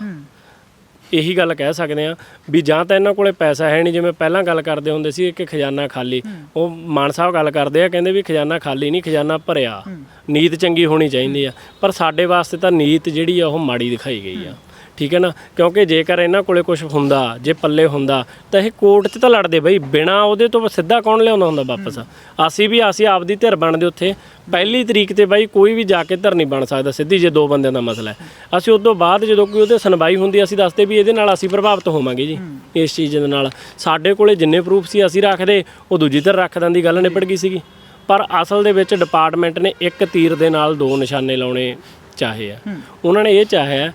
ਇਹੀ ਗੱਲ ਕਹਿ ਸਕਦੇ ਆ ਵੀ ਜਾਂ ਤਾਂ ਇਹਨਾਂ ਕੋਲੇ ਪੈਸਾ ਹੈ ਨਹੀਂ ਜਿਵੇਂ ਪਹਿਲਾਂ ਗੱਲ ਕਰਦੇ ਹੁੰਦੇ ਸੀ ਕਿ ਖਜ਼ਾਨਾ ਖਾਲੀ। ਉਹ ਮਾਨ ਸਾਹਿਬ ਗੱਲ ਕਰਦੇ ਆ ਕਹਿੰਦੇ ਵੀ ਖਜ਼ਾਨਾ ਖਾਲੀ ਨਹੀਂ ਖਜ਼ਾਨਾ ਭਰਿਆ। ਨੀਤ ਚੰਗੀ ਹੋਣੀ ਚਾਹੀਦੀ ਆ। ਪਰ ਸਾਡੇ ਵਾਸਤੇ ਤਾਂ ਨੀਤ ਜਿਹੜੀ ਆ ਉਹ ਮਾੜੀ ਦਿਖਾਈ ਗਈ ਆ। ਠੀਕ ਹੈ ਨਾ? ਕਿਉਂਕਿ ਜੇਕਰ ਇਹਨਾਂ ਕੋਲੇ ਕੁਝ ਹੁੰਦਾ ਜੇ ਪੱਲੇ ਹੁੰਦਾ ਤਾਂ ਇਹ ਕੋਰਟ 'ਚ ਤਾਂ ਲੜਦੇ ਬਈ ਬਿਨਾ ਉਹਦੇ ਤੋਂ ਸਿੱਧਾ ਕੌਣ ਲਿਆਉਂਦਾ ਹੁੰਦਾ ਵਾਪਸ? ਅਸੀਂ ਵੀ ਅਸੀਂ ਆਪਦੀ ਧਿਰ ਬਣਦੇ ਉੱਥੇ। ਪਹਿਲੀ ਤਰੀਕ ਤੇ ਬਾਈ ਕੋਈ ਵੀ ਜਾ ਕੇ ਧਿਰ ਨਹੀਂ ਬਣ ਸਕਦਾ ਸਿੱਧੀ ਜੇ ਦੋ ਬੰਦਿਆਂ ਦਾ ਮਸਲਾ ਹੈ। ਅਸੀਂ ਉਸ ਤੋਂ ਬਾਅਦ ਜਦੋਂ ਕੋਈ ਉਹਦੇ ਸੁਣਵਾਈ ਹੁੰਦੀ ਅਸੀਂ ਦੱਸਦੇ ਵੀ ਇਹਦੇ ਨਾਲ ਅਸੀਂ ਪ੍ਰਭਾਵਿਤ ਹੋਵਾਂਗੇ ਜੀ ਇਸ ਚੀਜ਼ ਦੇ ਨਾਲ। ਸਾਡੇ ਕੋਲੇ ਜਿੰਨੇ ਪ੍ਰੂਫ ਸੀ ਅਸੀਂ ਰੱਖਦੇ ਉਹ ਦੂਜੀ ਧਿਰ ਰੱਖ ਦਿੰਦੀ ਗੱਲ ਨਿਬੜ ਗਈ ਸੀਗੀ। ਪਰ ਅਸਲ ਦੇ ਵਿੱਚ ਡਿਪਾਰਟਮੈਂਟ ਨੇ ਇੱਕ ਤੀਰ ਦੇ ਨਾਲ ਦੋ ਨਿਸ਼ਾਨੇ ਲਾਉਣੇ ਚਾਹੇ ਆ। ਉਹਨਾਂ ਨੇ ਇਹ ਚਾਹਿਆ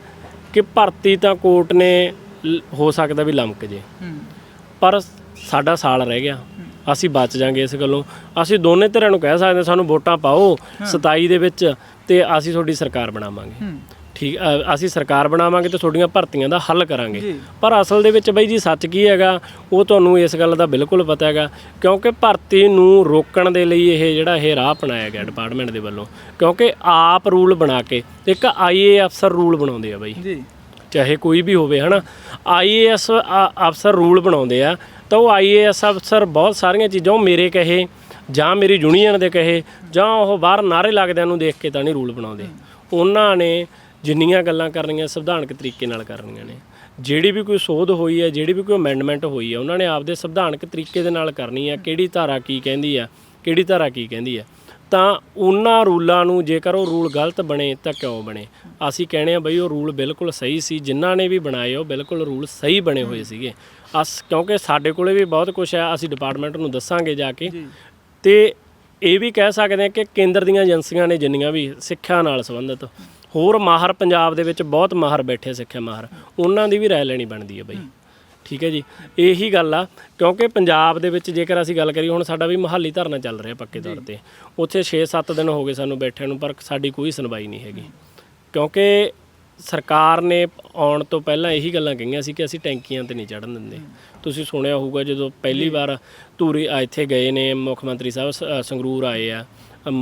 ਕਿ ਭਰਤੀ ਤਾਂ ਕੋਰਟ ਨੇ ਲ- ਹੋ ਸਕਦਾ ਵੀ ਲੰਮਕ ਜੇ। ਪਰ ਸਾਡਾ ਸਾਲ ਰਹਿ ਗਿਆ। ਅਸੀਂ ਬਚ ਜਾਾਂਗੇ ਇਸ ਗੱਲੋਂ। ਅਸੀਂ ਦੋਨੇ ਧਿਰਾਂ ਨੂੰ ਕਹਿ ਸਕਦੇ ਹਾਂ, ਸਾਨੂੰ ਵੋਟਾਂ ਪਾਓ 27 ਦੇ ਵਿੱਚ ਤੇ ਅਸੀਂ ਤੁਹਾਡੀ ਸਰਕਾਰ ਬਣਾਵਾਂਗੇ। ਠੀਕ ਅ, ਅਸੀਂ ਸਰਕਾਰ ਬਣਾਵਾਂਗੇ ਤੇ ਤੁਹਾਡੀਆਂ ਭਰਤੀਆਂ ਦਾ ਹੱਲ ਕਰਾਂਗੇ। ਪਰ ਅਸਲ ਦੇ ਵਿੱਚ ਬਈ ਜੀ ਸੱਚ ਕੀ ਹੈਗਾ ਉਹ ਤੁਹਾਨੂੰ ਇਸ ਗੱਲ ਦਾ ਬਿਲਕੁਲ ਪਤਾ ਹੈਗਾ ਕਿਉਂਕਿ ਭਰਤੀ ਨੂੰ ਰੋਕਣ ਦੇ ਲਈ ਇਹ ਜਿਹੜਾ ਇਹ ਰਾਹ ਅਪਣਾਇਆ ਗਿਆ ਡਿਪਾਰਟਮੈਂਟ ਦੇ ਵੱਲੋਂ। ਕਿਉਂਕਿ ਆਪ ਰੂਲ ਬਣਾ ਕੇ ਇੱਕ ਆਈਏ ਅਫਸਰ ਰੂਲ ਬਣਾਉਂਦੇ ਆ ਬਈ। ਜੀ। ਚਾਹੇ ਕੋਈ ਵੀ ਹੋਵੇ ਹਨਾ। ਆਈਏਐਸ ਅਫਸਰ ਰੂਲ ਬਣਾਉਂਦੇ ਆ ਤਾਂ ਉਹ ਆਈਏਐਸ ਅਫਸਰ ਬਹੁਤ ਸਾਰੀਆਂ ਚੀਜ਼ਾਂ ਉਹ ਮੇਰੇ ਕਹੇ ਜਾਂ ਮੇਰੀ ਯੂਨੀਅਨ ਦੇ ਕਹੇ ਜਾਂ ਉਹ ਬਾਹਰ ਨਾਰੇ ਲੱਗਦਿਆਂ ਨੂੰ ਦੇਖ ਕੇ ਤਾਂ ਨਹੀਂ ਰੂਲ ਬਣਾਉਂਦੇ। ਉਹਨਾਂ ਨੇ ਜਿੰਨੀਆਂ ਗੱਲਾਂ ਕਰਨੀਆਂ ਸੰਵਿਧਾਨਕ ਤਰੀਕੇ ਨਾਲ ਕਰਨੀਆਂ ਨੇ। ਜਿਹੜੀ ਵੀ ਕੋਈ ਸੋਧ ਹੋਈ ਹੈ ਜਿਹੜੀ ਵੀ ਕੋਈ ਅਮੈਂਡਮੈਂਟ ਹੋਈ ਹੈ ਉਹਨਾਂ ਨੇ ਆਪਦੇ ਸੰਵਿਧਾਨਕ ਤਰੀਕੇ ਦੇ ਨਾਲ ਕਰਨੀ ਹੈ ਕਿਹੜੀ ਧਾਰਾ ਕੀ ਕਹਿੰਦੀ ਆ ਕਿਹੜੀ ਧਾਰਾ ਕੀ ਕਹਿੰਦੀ ਆ ਤਾਂ ਉਹਨਾਂ ਰੂਲਾਂ ਨੂੰ ਜੇਕਰ ਉਹ ਰੂਲ ਗਲਤ ਬਣੇ ਤਾਂ ਕਿਉਂ ਬਣੇ? ਅਸੀਂ ਕਹਿੰਦੇ ਆ ਬਈ ਉਹ ਰੂਲ ਬਿਲਕੁਲ ਸਹੀ ਸੀ ਜਿਨ੍ਹਾਂ ਨੇ ਵੀ ਬਣਾਏ ਉਹ ਬਿਲਕੁਲ ਰੂਲ ਸਹੀ ਬਣੇ ਹੋਏ ਸੀਗੇ। ਅਸ ਕਿਉਂਕਿ ਸਾਡੇ ਕੋਲੇ ਵੀ ਬਹੁਤ ਕੁਝ ਆ ਅਸੀਂ ਡਿਪਾਰਟਮੈਂਟ ਨੂੰ ਦੱਸਾਂਗੇ ਜਾ ਕੇ। ਤੇ ਇਹ ਵੀ ਕਹਿ ਸਕਦੇ ਆ ਕਿ ਕੇਂਦਰ ਦੀਆਂ ਏਜੰਸੀਆਂ ਨੇ ਜਿੰਨੀਆਂ ਵੀ ਸਿੱਖਿਆ ਨਾਲ ਸੰਬੰਧਿਤ ਹੋਰ ਮਾਹਰ ਪੰਜਾਬ ਦੇ ਵਿੱਚ ਬਹੁਤ ਮਾਹਰ ਬੈਠੇ ਸਿੱਖਿਆ ਮਾਹਰ ਉਹਨਾਂ ਦੀ ਵੀ ਰਾਏ ਲੈਣੀ ਬਣਦੀ ਹੈ ਬਈ। ਠੀਕ ਹੈ ਜੀ। ਇਹੀ ਗੱਲ ਆ ਕਿਉਂਕਿ ਪੰਜਾਬ ਦੇ ਵਿੱਚ ਜੇਕਰ ਅਸੀਂ ਗੱਲ ਕਰੀਏ ਹੁਣ ਸਾਡਾ ਵੀ ਮਹਾਲੀ ਧਰਨਾ ਚੱਲ ਰਿਹਾ ਪੱਕੇ ਤੌਰ ਤੇ। ਉੱਥੇ 6-7 ਦਿਨ ਹੋ ਗਏ ਸਾਨੂੰ ਬੈਠਿਆਂ ਨੂੰ ਪਰ ਸਾਡੀ ਕੋਈ ਸੁਣਵਾਈ ਨਹੀਂ ਹੈਗੀ। ਕਿਉਂਕਿ ਸਰਕਾਰ ਨੇ ਆਉਣ ਤੋਂ ਪਹਿਲਾਂ ਇਹੀ ਗੱਲਾਂ ਕਹੀਆਂ ਸੀ ਕਿ ਅਸੀਂ ਟੈਂਕੀਆਂ ਤੇ ਨਹੀਂ ਚੜਨ ਦਿੰਦੇ। ਤੁਸੀਂ ਸੁਣਿਆ ਹੋਊਗਾ ਜਦੋਂ ਪਹਿਲੀ ਵਾਰ ਧੂਰੀ ਆ ਇੱਥੇ ਗਏ ਨੇ ਮੁੱਖ ਮੰਤਰੀ ਸਾਹਿਬ ਸ- ਸੰਗਰੂਰ ਆਏ ਆ।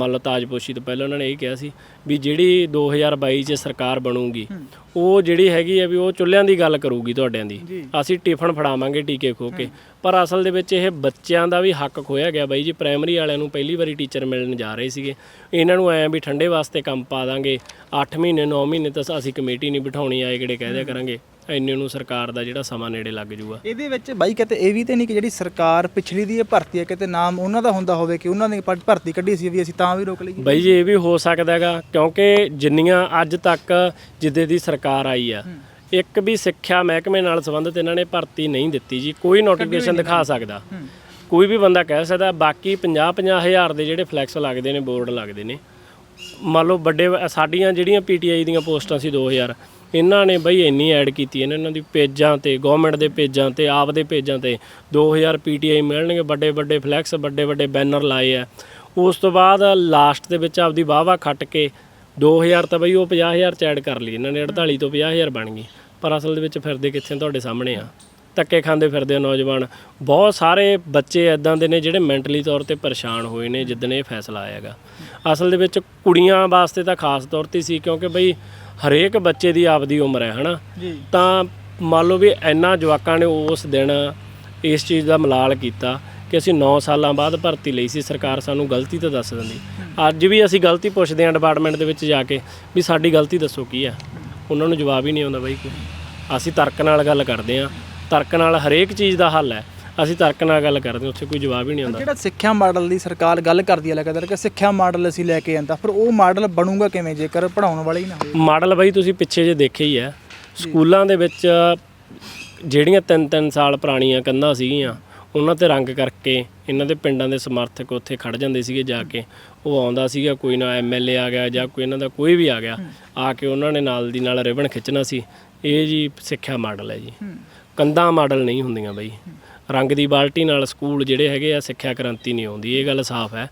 ਲਓ ਤਾਜਪੋਸ਼ੀ ਤੋਂ ਪਹਿਲਾਂ ਉਹਨਾਂ ਨੇ ਇਹ ਕਿਹਾ ਸੀ ਵੀ ਜਿਹੜੀ 2022 ਚ ਸਰਕਾਰ ਬਣੂਗੀ ਉਹ ਜਿਹੜੀ ਹੈਗੀ ਆ ਵੀ ਉਹ ਚੁੱਲ੍ਹਿਆਂ ਦੀ ਗੱਲ ਕਰੂਗੀ ਤੁਹਾਡਿਆਂ ਦੀ। ਅਸੀਂ ਟਿਫਨ ਫੜਾਵਾਂਗੇ ਟੀਕੇ ਖੋ ਕੇ। ਪਰ ਅਸਲ ਦੇ ਵਿੱਚ ਇਹ ਬੱਚਿਆਂ ਦਾ ਵੀ ਹੱਕ ਖੋਇਆ ਗਿਆ ਬਾਈ ਜੀ। ਪ੍ਰਾਇਮਰੀ ਵਾਲਿਆਂ ਨੂੰ ਪਹਿਲੀ ਵਾਰੀ ਟੀਚਰ ਮਿਲਣ ਜਾ ਰਹੇ ਸੀਗੇ। ਇਹਨਾਂ ਨੂੰ ਐਂ ਵੀ ਠੰਡੇ ਵਾਸਤੇ ਕੰਮ ਪਾ ਦਾਂਗੇ। 8 ਮਹੀਨੇ 9 ਮਹੀਨੇ ਤਾਂ ਅਸੀਂ ਕਮੇਟੀ ਨਹੀਂ ਬਿਠਾਉਣੀ ਆਏ ਕਿਹੜੇ ਕਹਿ ਦਿਆ ਕਰਾਂਗੇ। ਇੰਨੇ ਨੂੰ ਸਰਕਾਰ ਦਾ ਜਿਹੜਾ ਸਮਾਂ ਨੇੜੇ ਲੱਗ ਜੂਗਾ। ਇਹਦੇ ਵਿੱਚ ਬਾਈ ਕਿਤੇ ਇਹ ਵੀ ਤੇ ਨਹੀਂ ਕਿ ਜਿਹੜੀ ਸਰਕਾਰ ਪਿਛਲੀ ਦੀ ਇਹ ਭਰਤੀ ਹੈ ਕਿਤੇ ਨਾਮ ਉਹਨਾਂ ਦਾ ਹੁੰਦਾ ਹੋਵੇ ਕਿ ਉਹਨਾਂ ਨੇ ਭਰਤੀ ਕੱਢੀ ਸੀ ਵੀ ਅਸੀਂ ਤਾਂ ਵੀ ਰੋਕ ਲਈਏ। ਬਾਈ ਜੀ ਇਹ ਵੀ ਹੋ ਸਕਦਾ ਹੈਗਾ ਕਿਉਂਕਿ ਜਿੰਨੀਆਂ ਅੱਜ ਤੱਕ ਜਿੱਦੇ ਦੀ ਸਰਕਾਰ ਆਈ ਆ ਇੱਕ ਵੀ ਸਿੱਖਿਆ ਮਹਿਕਮੇ ਨਾਲ ਸੰਬੰਧਿਤ ਇਹਨਾਂ ਨੇ ਭਰਤੀ ਨਹੀਂ ਦਿੱਤੀ ਜੀ ਕੋਈ ਨੋਟੀਫਿਕੇਸ਼ਨ ਦਿਖਾ ਸਕਦਾ। ਕੋਈ ਵੀ ਬੰਦਾ ਕਹਿ ਸਕਦਾ ਬਾਕੀ 50 50 ਹਜ਼ਾਰ ਦੇ ਜਿਹੜੇ ਫਲੈਕਸ ਲੱਗਦੇ ਨੇ ਬੋਰਡ ਲੱਗਦੇ ਨੇ। ਮੰਨ ਲਓ ਵੱਡੇ ਸਾਡੀਆਂ ਜਿਹੜੀਆਂ ਪੀਟੀਆਈ ਦੀਆਂ ਪੋਸਟਾਂ ਸੀ 2000 ਇਹਨਾਂ ਨੇ ਬਈ ਇੰਨੀ ਐਡ ਕੀਤੀ ਇਹਨਾਂ ਇਹਨਾਂ ਦੀ ਪੇਜਾਂ ਤੇ ਗਵਰਨਮੈਂਟ ਦੇ ਪੇਜਾਂ ਤੇ ਆਪ ਦੇ ਪੇਜਾਂ ਤੇ 2000 ਪੀਟੀਆਈ ਮਿਲਣਗੇ, ਵੱਡੇ ਵੱਡੇ ਫਲੈਕਸ ਵੱਡੇ ਵੱਡੇ ਬੈਨਰ ਲਾਏ ਆ। ਉਸ ਤੋਂ ਬਾਅਦ ਲਾਸਟ ਦੇ ਵਿੱਚ ਆਪਦੀ ਵਾਹਵਾ ਖੱਟ ਕੇ 2000 ਤਾਂ ਬਈ ਉਹ 50000 ਚ ਐਡ ਕਰ ਲਈ, ਇਹਨਾਂ ਨੇ 48 ਤੋਂ 50000 ਬਣ ਗਈ। ਪਰ ਅਸਲ ਦੇ ਵਿੱਚ ਫਿਰਦੇ ਕਿੱਥੇ ਤੁਹਾਡੇ ਸਾਹਮਣੇ ਆ? ਧੱਕੇ ਖਾਂਦੇ ਫਿਰਦੇ ਆ ਨੌਜਵਾਨ। ਬਹੁਤ ਸਾਰੇ ਬੱਚੇ ਐਦਾਂ ਦੇ ਨੇ ਜਿਹੜੇ ਮੈਂਟਲੀ ਤੌਰ ਤੇ ਪਰੇਸ਼ਾਨ ਹੋਏ ਨੇ ਜਿੱਦਣ ਇਹ ਫੈਸਲਾ ਆਏਗਾ। ਅਸਲ ਦੇ ਵਿੱਚ ਕੁੜੀਆਂ ਵਾਸਤੇ ਤਾਂ ਖਾਸ ਤੌਰ ਤੇ ਸੀ, ਕਿਉਂਕਿ ਬਈ ਹਰੇਕ ਬੱਚੇ ਦੀ ਆਪਦੀ ਉਮਰ ਹੈ ਹਨਾ? ਤਾਂ ਮੰਨ ਲਓ ਵੀ ਇੰਨਾ ਜਵਾਕਾਂ ਨੇ ਉਸ ਦਿਨ ਇਸ ਚੀਜ਼ ਦਾ ਮਲਾਲ ਕੀਤਾ ਕਿ ਅਸੀਂ 9 ਸਾਲਾਂ ਬਾਅਦ ਭਰਤੀ ਲਈ ਸੀ ਸਰਕਾਰ ਸਾਨੂੰ ਗਲਤੀ ਤਾਂ ਦੱਸ ਦਿੰਦੀ। ਅੱਜ ਵੀ ਅਸੀਂ ਗਲਤੀ ਪੁੱਛਦੇ ਹਾਂ ਡਿਪਾਰਟਮੈਂਟ ਦੇ ਵਿੱਚ ਜਾ ਕੇ ਵੀ ਸਾਡੀ ਗਲਤੀ ਦੱਸੋ ਕੀ ਆ ਉਹਨਾਂ ਨੂੰ ਜਵਾਬ ਹੀ ਨਹੀਂ ਆਉਂਦਾ ਬਾਈ ਕੋਈ। ਅਸੀਂ ਤਰਕ ਨਾਲ ਗੱਲ ਕਰਦੇ ਹਾਂ। ਤਰਕ ਨਾਲ ਹਰੇਕ ਚੀਜ਼ ਦਾ ਹੱਲ ਹੈ। ਅਸੀਂ ਤਰਕ ਨਾਲ ਗੱਲ ਕਰਦੇ ਹਾਂ ਉੱਥੇ ਕੋਈ ਜਵਾਬ ਹੀ ਨਹੀਂ ਆਉਂਦਾ। ਜਿਹੜਾ ਸਿੱਖਿਆ ਮਾਡਲ ਦੀ ਸਰਕਾਰ ਗੱਲ ਕਰਦੀ ਹੈ ਲਗਾਤਾਰ ਕਿ ਸਿੱਖਿਆ ਮਾਡਲ ਅਸੀਂ ਲੈ ਕੇ ਆਂਦਾ ਫਿਰ ਉਹ ਮਾਡਲ ਬਣੂਗਾ ਕਿਵੇਂ ਜੇਕਰ ਪੜਾਉਣ ਵਾਲੇ ਹੀ ਨਾ ਹੋਵੇ? ਮਾਡਲ ਬਾਈ ਤੁਸੀਂ ਪਿੱਛੇ ਜੇ ਦੇਖਿਆ ਹੀ ਹੈ ਸਕੂਲਾਂ ਦੇ ਵਿੱਚ ਜਿਹੜੀਆਂ ਤਿੰਨ ਤਿੰਨ ਸਾਲ ਪੁਰਾਣੀਆਂ ਕੰਧਾਂ ਸੀਗੀਆਂ ਉਹਨਾਂ ਤੇ ਰੰਗ ਕਰਕੇ ਇਹਨਾਂ ਦੇ ਪਿੰਡਾਂ ਦੇ ਸਮਰਥਕ ਉੱਥੇ ਖੜ ਜਾਂਦੇ ਸੀਗੇ ਜਾ ਕੇ। ਉਹ ਆਉਂਦਾ ਸੀਗਾ ਕੋਈ ਨਾ ਐਮਐਲਏ ਆ ਗਿਆ ਜਾਂ ਕੋਈ ਇਹਨਾਂ ਦਾ ਕੋਈ ਵੀ ਆ ਗਿਆ ਆ ਕੇ ਉਹਨਾਂ ਨੇ ਨਾਲ ਦੀ ਨਾਲ ਰਿਬਨ ਖਿੱਚਣਾ ਸੀ। ਇਹ ਜੀ ਸਿੱਖਿਆ ਮਾਡਲ ਹੈ ਜੀ। ਕੰਧਾਂ ਮਾਡਲ ਨਹੀਂ ਹੁੰਦੀਆਂ ਬਈ। ਰੰਗ ਦੀ ਬਾਲਟੀ ਨਾਲ ਸਕੂਲ ਜਿਹੜੇ ਹੈਗੇ ਆ ਸਿੱਖਿਆ ਕ੍ਰਾਂਤੀ ਨਹੀਂ ਆਉਂਦੀ ਇਹ ਗੱਲ ਸਾਫ਼ ਹੈ।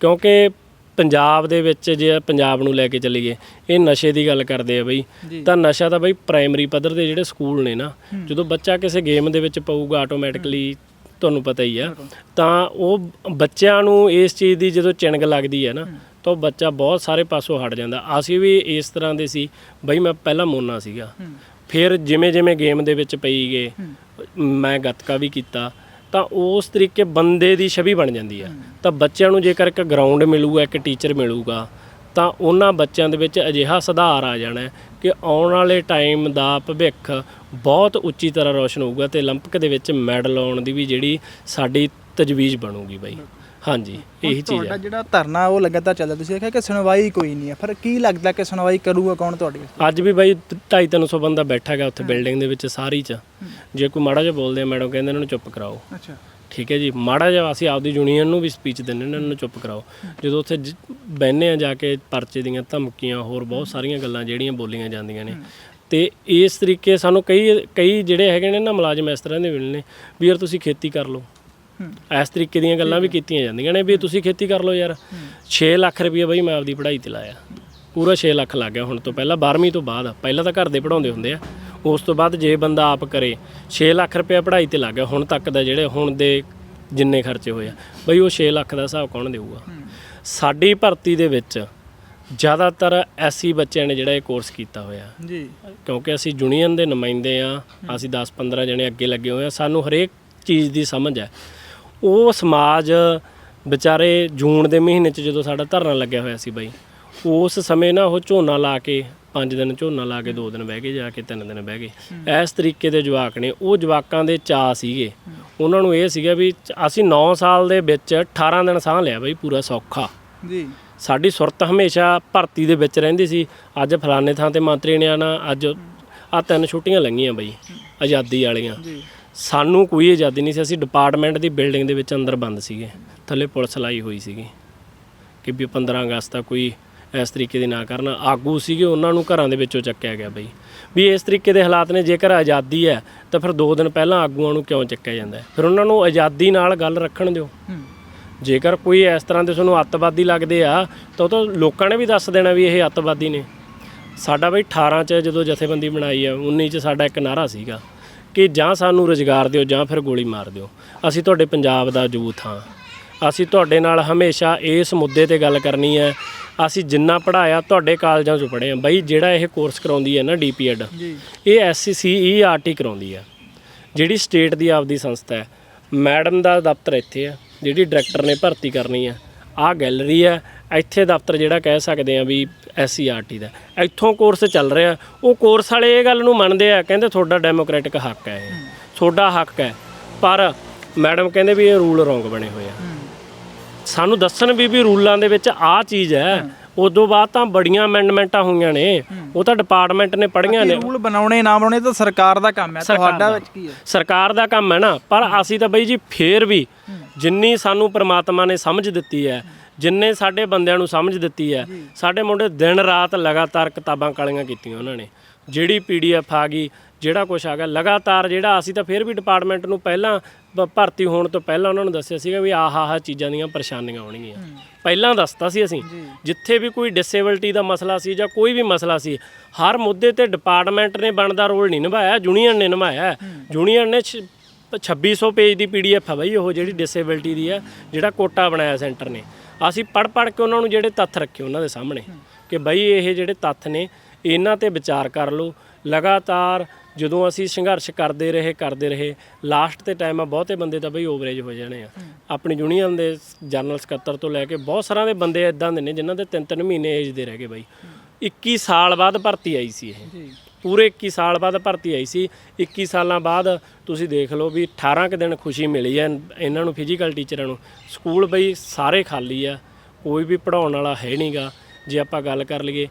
ਕਿਉਂਕਿ ਪੰਜਾਬ ਦੇ ਵਿੱਚ ਜੇ ਪੰਜਾਬ ਨੂੰ ਲੈ ਕੇ ਚੱਲੀਏ ਇਹ ਨਸ਼ੇ ਦੀ ਗੱਲ ਕਰਦੇ ਆ ਬਈ। ਤਾਂ ਨਸ਼ਾ ਤਾਂ ਬਈ ਪ੍ਰਾਇਮਰੀ ਪੱਧਰ ਦੇ ਜਿਹੜੇ ਸਕੂਲ ਨੇ ਨਾ ਜਦੋਂ ਬੱਚਾ ਕਿਸੇ ਗੇਮ ਦੇ ਵਿੱਚ ਪਊਗਾ ਆਟੋਮੈਟਿਕਲੀ ਤੁਹਾਨੂੰ ਪਤਾ ਹੀ ਆ। ਤਾਂ ਉਹ ਬੱਚਿਆਂ ਨੂੰ ਇਸ ਚੀਜ਼ ਦੀ ਜਦੋਂ ਚਿਣਗ ਲੱਗਦੀ ਹੈ ਨਾ ਤਾਂ ਉਹ ਬੱਚਾ ਬਹੁਤ ਸਾਰੇ ਪਾਸੋਂ ਹਟ ਜਾਂਦਾ। ਅਸੀਂ ਵੀ ਇਸ ਤਰ੍ਹਾਂ ਦੇ ਸੀ। ਬਈ ਮੈਂ ਪਹਿਲਾਂ ਮੋਨਾ ਸੀਗਾ। ਫਿਰ ਜਿਵੇਂ ਜਿਵੇਂ ਗੇਮ ਦੇ ਵਿੱਚ ਪਈ ਗਏ ਮੈਂ ਗੱਤਕਾ ਵੀ ਕੀਤਾ ਤਾਂ ਉਸ ਤਰੀਕੇ ਬੰਦੇ ਦੀ ਛਵੀ ਬਣ ਜਾਂਦੀ ਆ ਤਾਂ ਬੱਚਿਆਂ ਨੂੰ ਜੇਕਰ ਇੱਕ ਗਰਾਊਂਡ ਮਿਲੂਗਾ ਇੱਕ ਟੀਚਰ ਮਿਲੂਗਾ ਤਾਂ ਉਹਨਾਂ ਬੱਚਿਆਂ ਦੇ ਵਿੱਚ ਅਜਿਹਾ ਸੁਧਾਰ ਆ ਜਾਣਾ ਹੈ ਕਿ ਆਉਣ ਵਾਲੇ ਟਾਈਮ ਦਾ ਭਵਿੱਖ ਬਹੁਤ ਉੱਚੀ ਤਰ੍ਹਾਂ ਰੋਸ਼ਨ ਹੋਊਗਾ ਤੇ 올림픽 ਦੇ ਵਿੱਚ ਮੈਡਲ ਆਉਣ ਦੀ ਵੀ ਜਿਹੜੀ ਸਾਡੀ ਤਜਵੀਜ਼ ਬਣੂਗੀ ਬਾਈ ਹਾਂਜੀ ਇਹੀ ਚੀਜ਼ ਤੁਹਾਡਾ ਹੈ। ਜਿਹੜਾ ਧਰਨਾ ਉਹ ਲਗਾਤਾਰ ਚੱਲਦਾ ਤੁਸੀਂ ਕਿਹਾ ਕਿ ਸੁਣਵਾਈ ਕੋਈ ਨਹੀਂ ਹੈ ਫਿਰ ਕੀ ਲੱਗਦਾ ਕਿ ਸੁਣਵਾਈ ਕਰੂਗਾ ਕੌਣ ਤੁਹਾਡੀ ਅੱਜ ਵੀ ਬਾਈ 250 ਬੰਦਾ ਬੈਠਾ ਹੈਗਾ ਉੱਥੇ ਬਿਲਡਿੰਗ ਦੇ ਵਿੱਚ ਸਾਰੀ ਚ। ਜੇ ਕੋਈ ਮਾੜਾ ਜਿਹਾ ਬੋਲਦੇ ਆ ਮੈਡਮ ਕਹਿੰਦੇ ਇਹਨਾਂ ਨੂੰ ਚੁੱਪ ਕਰਾਓ। ਅੱਛਾ। ਠੀਕ ਹੈ ਜੀ ਮਾੜਾ ਜਿਹਾ ਅਸੀਂ ਆਪਦੀ ਯੂਨੀਅਨ ਨੂੰ ਵੀ ਸਪੀਚ ਦਿੰਦੇ ਨੇ ਇਹਨਾਂ ਨੂੰ ਚੁੱਪ ਕਰਾਓ। ਜਦੋਂ ਉੱਥੇ ਬਹਿੰਦੇ ਆ ਜਾ ਕੇ ਪਰਚੇ ਦੀਆਂ ਧਮਕੀਆਂ ਹੋਰ ਬਹੁਤ ਸਾਰੀਆਂ ਗੱਲਾਂ ਜਿਹੜੀਆਂ ਬੋਲੀਆਂ ਜਾਂਦੀਆਂ ਨੇ। ਤੇ ਇਸ ਤਰੀਕੇ ਸਾਨੂੰ ਕਈ ਕਈ ਜਿਹੜੇ ਹੈਗੇ ਨੇ ਨਾ ਮੁਲਾਜ਼ਮ ਇਸ ਤਰ੍ਹਾਂ ਦੇ ਮਿਲਨੇ ਵੀ ਯਾਰ ਤੁਸੀਂ ਖੇਤੀ ਕਰ ਲਓ। ਇਸ ਤਰੀਕੇ ਦੀਆਂ ਗੱਲਾਂ ਵੀ ਕੀਤੀਆਂ ਜਾਂਦੀਆਂ ਨੇ ਵੀ ਤੁਸੀਂ ਖੇਤੀ ਕਰ ਲਓ ਯਾਰ। 6 ਲੱਖ ਰੁਪਏ ਬਈ ਮੈਂ ਆਪਦੀ ਪੜ੍ਹਾਈ ਤੇ ਲਾਇਆ। ਪੂਰਾ 6 ਲੱਖ ਲੱਗ ਗਿਆ ਹੁਣ ਤੋਂ ਪਹਿਲਾਂ 12ਵੀਂ ਤੋਂ ਬਾਅਦ। ਪਹਿਲਾਂ ਤਾਂ ਘਰ ਦੇ ਪੜਾਉਂਦੇ ਹੁੰਦੇ ਆ। ਉਸ ਤੋਂ ਬਾਅਦ ਜੇ ਬੰਦਾ ਆਪ ਕਰੇ 6 ਲੱਖ ਰੁਪਏ ਪੜ੍ਹਾਈ ਤੇ ਲੱਗ ਗਿਆ। ਹੁਣ ਤੱਕ ਦਾ ਜਿਹੜੇ ਹੁਣ ਦੇ ਜਿੰਨੇ ਖਰਚੇ ਹੋਏ ਆ ਬਈ ਉਹ 6 ਲੱਖ ਦਾ ਹਿਸਾਬ ਕੌਣ ਦੇਊਗਾ? ਸਾਡੀ ਭਰਤੀ ਦੇ ਵਿੱਚ ਜ਼ਿਆਦਾਤਰ ਐਸੀ ਬੱਚਿਆਂ ਨੇ ਜਿਹੜਾ ਇਹ ਕੋਰਸ ਕੀਤਾ ਹੋਇਆ। ਜੀ। ਕਿਉਂਕਿ ਅਸੀਂ ਯੂਨੀਅਨ ਦੇ ਨੁਮਾਇੰਦੇ ਆ ਅਸੀਂ 10-15 ਜਣੇ ਅੱਗੇ ਲੱਗੇ ਹੋਏ ਆ। ਸਾਨੂੰ ਹਰੇਕ ਚੀਜ਼ ਦੀ ਸਮਝ ਹੈ। ਉਹ ਸਮਾਜ ਵਿਚਾਰੇ ਜੂਨ ਦੇ ਮਹੀਨੇ 'ਚ ਜਦੋਂ ਸਾਡਾ ਧਰਨਾ ਲੱਗਿਆ ਹੋਇਆ ਸੀ ਬਾਈ ਉਸ ਸਮੇਂ ਨਾ ਉਹ ਝੋਨਾ ਲਾ ਕੇ 5 ਦਿਨ ਝੋਨਾ ਲਾ ਕੇ 2 ਦਿਨ ਬਹਿ ਗਏ ਜਾ ਕੇ 3 ਦਿਨ ਬਹਿ ਗਏ। ਇਸ ਤਰੀਕੇ ਦੇ ਜਵਾਕ ਨੇ ਉਹ ਜਵਾਕਾਂ ਦੇ ਚਾ ਸੀਗੇ। ਉਹਨਾਂ ਨੂੰ ਇਹ ਸੀਗਾ ਵੀ ਅਸੀਂ 9 ਸਾਲ ਦੇ ਵਿੱਚ 18 ਦਿਨ ਸਾਹ ਲਿਆ ਬਾਈ ਪੂਰਾ ਸੌਖਾ। ਜੀ। ਸਾਡੀ ਸੁਰਤ ਹਮੇਸ਼ਾ ਭਰਤੀ ਦੇ ਵਿੱਚ ਰਹਿੰਦੀ ਸੀ। ਅੱਜ ਫਲਾਣੇ ਥਾਂ ਤੇ ਮੰਤਰੀ ਨੇ ਆਣਾ ਅੱਜ ਆ ਤਿੰਨ ਛੁੱਟੀਆਂ ਲੰਘੀਆਂ ਬਈ ਆਜ਼ਾਦੀ ਵਾਲੀਆਂ। ਜੀ। ਸਾਨੂੰ ਕੋਈ ਆਜ਼ਾਦੀ ਨਹੀਂ ਸੀ। ਅਸੀਂ ਡਿਪਾਰਟਮੈਂਟ ਦੀ ਬਿਲਡਿੰਗ ਦੇ ਵਿੱਚ ਅੰਦਰ ਬੰਦ ਸੀਗੇ। ਥੱਲੇ ਪੁਲਿਸ ਲਾਈ ਹੋਈ ਸੀਗੀ ਕਿ ਵੀ 15 ਅਗਸਤ ਦਾ ਕੋਈ ਇਸ ਤਰੀਕੇ ਦੀ ਨਾ ਕਰਨਾ। ਆਗੂ ਸੀਗੇ ਉਹਨਾਂ ਨੂੰ ਘਰਾਂ ਦੇ ਵਿੱਚੋਂ ਚੱਕਿਆ ਗਿਆ ਬਈ। ਵੀ ਇਸ ਤਰੀਕੇ ਦੇ ਹਾਲਾਤ ਨੇ ਜੇਕਰ ਆਜ਼ਾਦੀ ਹੈ ਤਾਂ ਫਿਰ 2 ਦਿਨ ਪਹਿਲਾਂ ਆਗੂਆਂ ਨੂੰ ਕਿਉਂ ਚੱਕਿਆ ਜਾਂਦਾ ਹੈ? ਫਿਰ ਉਹਨਾਂ ਨੂੰ ਆਜ਼ਾਦੀ ਨਾਲ ਗੱਲ ਰੱਖਣ ਦਿਓ। ਜੇਕਰ ਕੋਈ ਇਸ ਤਰ੍ਹਾਂ ਦੇ ਤੁਹਾਨੂੰ ਅੱਤਵਾਦੀ ਲੱਗਦੇ ਆ ਤਾਂ ਉਹ ਤਾਂ ਲੋਕਾਂ ਨੇ ਵੀ ਦੱਸ ਦੇਣਾ ਵੀ ਇਹ ਅੱਤਵਾਦੀ ਨੇ। ਸਾਡਾ ਬਈ 18 ਚ ਜਦੋਂ ਜਥੇਬੰਦੀ ਬਣਾਈ ਆ 19 ਚ ਸਾਡਾ ਇੱਕ ਨਾਰਾ ਸੀਗਾ। ਕਿ ਜਾਂ ਸਾਨੂੰ ਰੁਜ਼ਗਾਰ ਦਿਓ ਜਾਂ ਫਿਰ ਗੋਲੀ ਮਾਰ ਦਿਓ। ਅਸੀਂ ਤੁਹਾਡੇ ਪੰਜਾਬ ਦਾ ਯੂਥ ਹਾਂ। ਅਸੀਂ ਤੁਹਾਡੇ ਨਾਲ ਹਮੇਸ਼ਾ ਇਸ ਮੁੱਦੇ ਤੇ ਗੱਲ ਕਰਨੀ ਹੈ। ਅਸੀਂ ਜਿੰਨਾ ਪੜਾਇਆ ਤੁਹਾਡੇ ਕਾਲਜਾਂ 'ਚੋਂ ਪੜ੍ਹੇ ਆ ਬਈ ਜਿਹੜਾ ਇਹ ਕੋਰਸ ਕਰਾਉਂਦੀ ਹੈ ਨਾ ਡੀਪੀਐਡ ਇਹ ਐਸਸੀਈਆਰਟੀ ਕਰਾਉਂਦੀ ਆ ਜਿਹੜੀ ਸਟੇਟ ਦੀ ਆਪਦੀ ਸੰਸਥਾ ਹੈ। ਮੈਡਮ ਦਾ ਦਫ਼ਤਰ ਇੱਥੇ ਆ ਜਿਹੜੀ ਡਾਇਰੈਕਟਰ ਨੇ ਭਰਤੀ ਕਰਨੀ ਆ ਆਹ ਗੈਲਰੀ ਆ ਇੱਥੇ ਦਫ਼ਤਰ ਜਿਹੜਾ ਕਹਿ ਸਕਦੇ ਆ ਵੀ ਐਸਸੀਆਰਟੀ ਦਾ। ਇੱਥੋਂ ਕੋਰਸ ਚੱਲ ਰਿਹਾ। ਉਹ ਕੋਰਸ ਵਾਲੇ ਇਹ ਗੱਲ ਨੂੰ ਮੰਨਦੇ ਆ ਕਹਿੰਦੇ ਤੁਹਾਡਾ ਡੈਮੋਕ੍ਰੈਟਿਕ ਹੱਕ ਹੈ ਇਹ। ਤੁਹਾਡਾ ਹੱਕ ਹੈ। ਪਰ ਮੈਡਮ ਕਹਿੰਦੇ ਵੀ ਇਹ ਰੂਲ ਰੋਂਗ ਬਣੇ ਹੋਏ ਆ। ਸਾਨੂੰ ਦੱਸਣ ਵੀ ਵੀ ਰੂਲਾਂ ਦੇ ਵਿੱਚ ਆਹ ਚੀਜ਼ ਹੈ। ਉਦੋਂ ਬਾਅਦ ਤਾਂ ਬੜੀਆਂ ਅਮੈਂਡਮੈਂਟਾਂ ਹੋਈਆਂ ਨੇ। ਉਹ ਤਾਂ ਡਿਪਾਰਟਮੈਂਟ ਨੇ ਪੜ੍ਹੀਆਂ ਨੇ। ਰੂਲ ਬਣਾਉਣੇ ਨਾ ਬਣਾਉਣੇ ਤਾਂ ਸਰਕਾਰ ਦਾ ਕੰਮ ਹੈ। ਤੁਹਾਡਾ ਵਿੱਚ ਕੀ ਹੈ? ਸਰਕਾਰ ਦਾ ਕੰਮ ਹੈ ਨਾ। ਪਰ ਅਸੀਂ ਤਾਂ ਬਈ ਜੀ ਫੇਰ ਵੀ ਜਿੰਨੀ ਸਾਨੂੰ ਪ੍ਰਮਾਤਮਾ ਨੇ ਸਮਝ ਦਿੱਤੀ ਹੈ। ਜਿੰਨੇ ਸਾਡੇ ਬੰਦਿਆਂ ਨੂੰ ਸਮਝ ਦਿੱਤੀ ਹੈ ਸਾਡੇ ਮੁੰਡੇ ਦਿਨ ਰਾਤ ਲਗਾਤਾਰ ਕਿਤਾਬਾਂ ਕਾਲੀਆਂ ਕੀਤੀਆਂ ਉਹਨਾਂ ਨੇ। ਜਿਹੜੀ ਪੀਡੀਐਫ ਆ ਗਈ ਜਿਹੜਾ ਕੁਝ ਆ ਗਿਆ ਲਗਾਤਾਰ ਜਿਹੜਾ ਅਸੀਂ ਤਾਂ ਫੇਰ ਵੀ ਡਿਪਾਰਟਮੈਂਟ ਨੂੰ ਪਹਿਲਾਂ ਭਰਤੀ ਹੋਣ ਤੋਂ ਪਹਿਲਾਂ ਉਹਨਾਂ ਨੂੰ ਦੱਸਿਆ ਸੀਗਾ ਵੀ ਆਹ ਆਹ ਚੀਜ਼ਾਂ ਦੀਆਂ ਪਰੇਸ਼ਾਨੀਆਂ ਆਉਣਗੀਆਂ। ਪਹਿਲਾਂ ਦੱਸਤਾ ਸੀ ਅਸੀਂ ਜਿੱਥੇ ਵੀ ਕੋਈ ਡਿਸੇਬਿਲਟੀ ਦਾ ਮਸਲਾ ਸੀ ਜਾਂ ਕੋਈ ਵੀ ਮਸਲਾ ਸੀ ਹਰ ਮੁੱਦੇ ਤੇ ਡਿਪਾਰਟਮੈਂਟ ਨੇ ਬਣਦਾ ਰੋਲ ਨਹੀਂ ਨਿਭਾਇਆ ਯੂਨੀਅਨ ਨੇ ਨਿਭਾਇਆ। ਯੂਨੀਅਨ ਨੇ ਛ- 2600 ਪੇਜ ਦੀ ਪੀਡੀਐਫ ਆ ਬਈ ਉਹ ਜਿਹੜੀ ਡਿਸੇਬਿਲਟੀ ਦੀ ਆ ਜਿਹੜਾ ਕੋਟਾ ਬਣਾਇਆ ਸੈਂਟਰ ਨੇ। ਅਸੀਂ ਪੜ ਪੜ ਕੇ ਉਹਨਾਂ ਨੂੰ ਜਿਹੜੇ ਤੱਥ ਰੱਖੇ ਉਹਨਾਂ ਦੇ ਸਾਹਮਣੇ ਕਿ ਬਈ ਇਹ ਜਿਹੜੇ ਤੱਥ ਨੇ, ਇਹਨਾਂ ਤੇ ਵਿਚਾਰ ਕਰ ਲਓ। ਲਗਾਤਾਰ ਜਦੋਂ ਅਸੀਂ ਸੰਘਰਸ਼ ਕਰਦੇ ਰਹੇ ਕਰਦੇ ਰਹੇ ਲਾਸਟ ਤੇ ਟਾਈਮ ਆ ਬਹੁਤੇ ਬੰਦੇ ਤਾਂ ਬਈ ਓਵਰੇਜ ਹੋ ਜਾਣੇ ਆ। ਆਪਣੀ ਯੂਨੀਅਨ ਦੇ ਜਨਰਲ ਸਕੱਤਰ ਤੋਂ ਲੈ ਕੇ ਬਹੁਤ ਸਾਰਿਆਂ ਦੇ ਬੰਦੇ ਇਦਾਂ ਦੇ ਨੇ ਜਿਨ੍ਹਾਂ ਦੇ 3-3 ਮਹੀਨੇ ਏਜ ਦੇ ਰਹਿ ਗਏ ਬਈ। 21 ਸਾਲ ਬਾਅਦ ਭਰਤੀ ਆਈ ਸੀ ਇਹ। ਪੂਰੇ 21 ਸਾਲ ਬਾਅਦ ਭਰਤੀ ਆਈ ਸੀ। 21 ਸਾਲਾਂ ਬਾਅਦ ਤੁਸੀਂ ਦੇਖ ਲਓ ਵੀ 18 ਕੁ ਦਿਨ ਖੁਸ਼ੀ ਮਿਲੀ ਹੈ ਇਹਨਾਂ ਨੂੰ ਫਿਜ਼ੀਕਲ ਟੀਚਰਾਂ ਨੂੰ। ਸਕੂਲ ਬਈ ਸਾਰੇ ਖਾਲੀ ਆ ਕੋਈ ਵੀ ਪੜਾਉਣ ਵਾਲਾ ਹੈ ਨਹੀਂਗਾ ਜੇ ਆਪਾਂ ਗੱਲ ਕਰ ਲਈਏ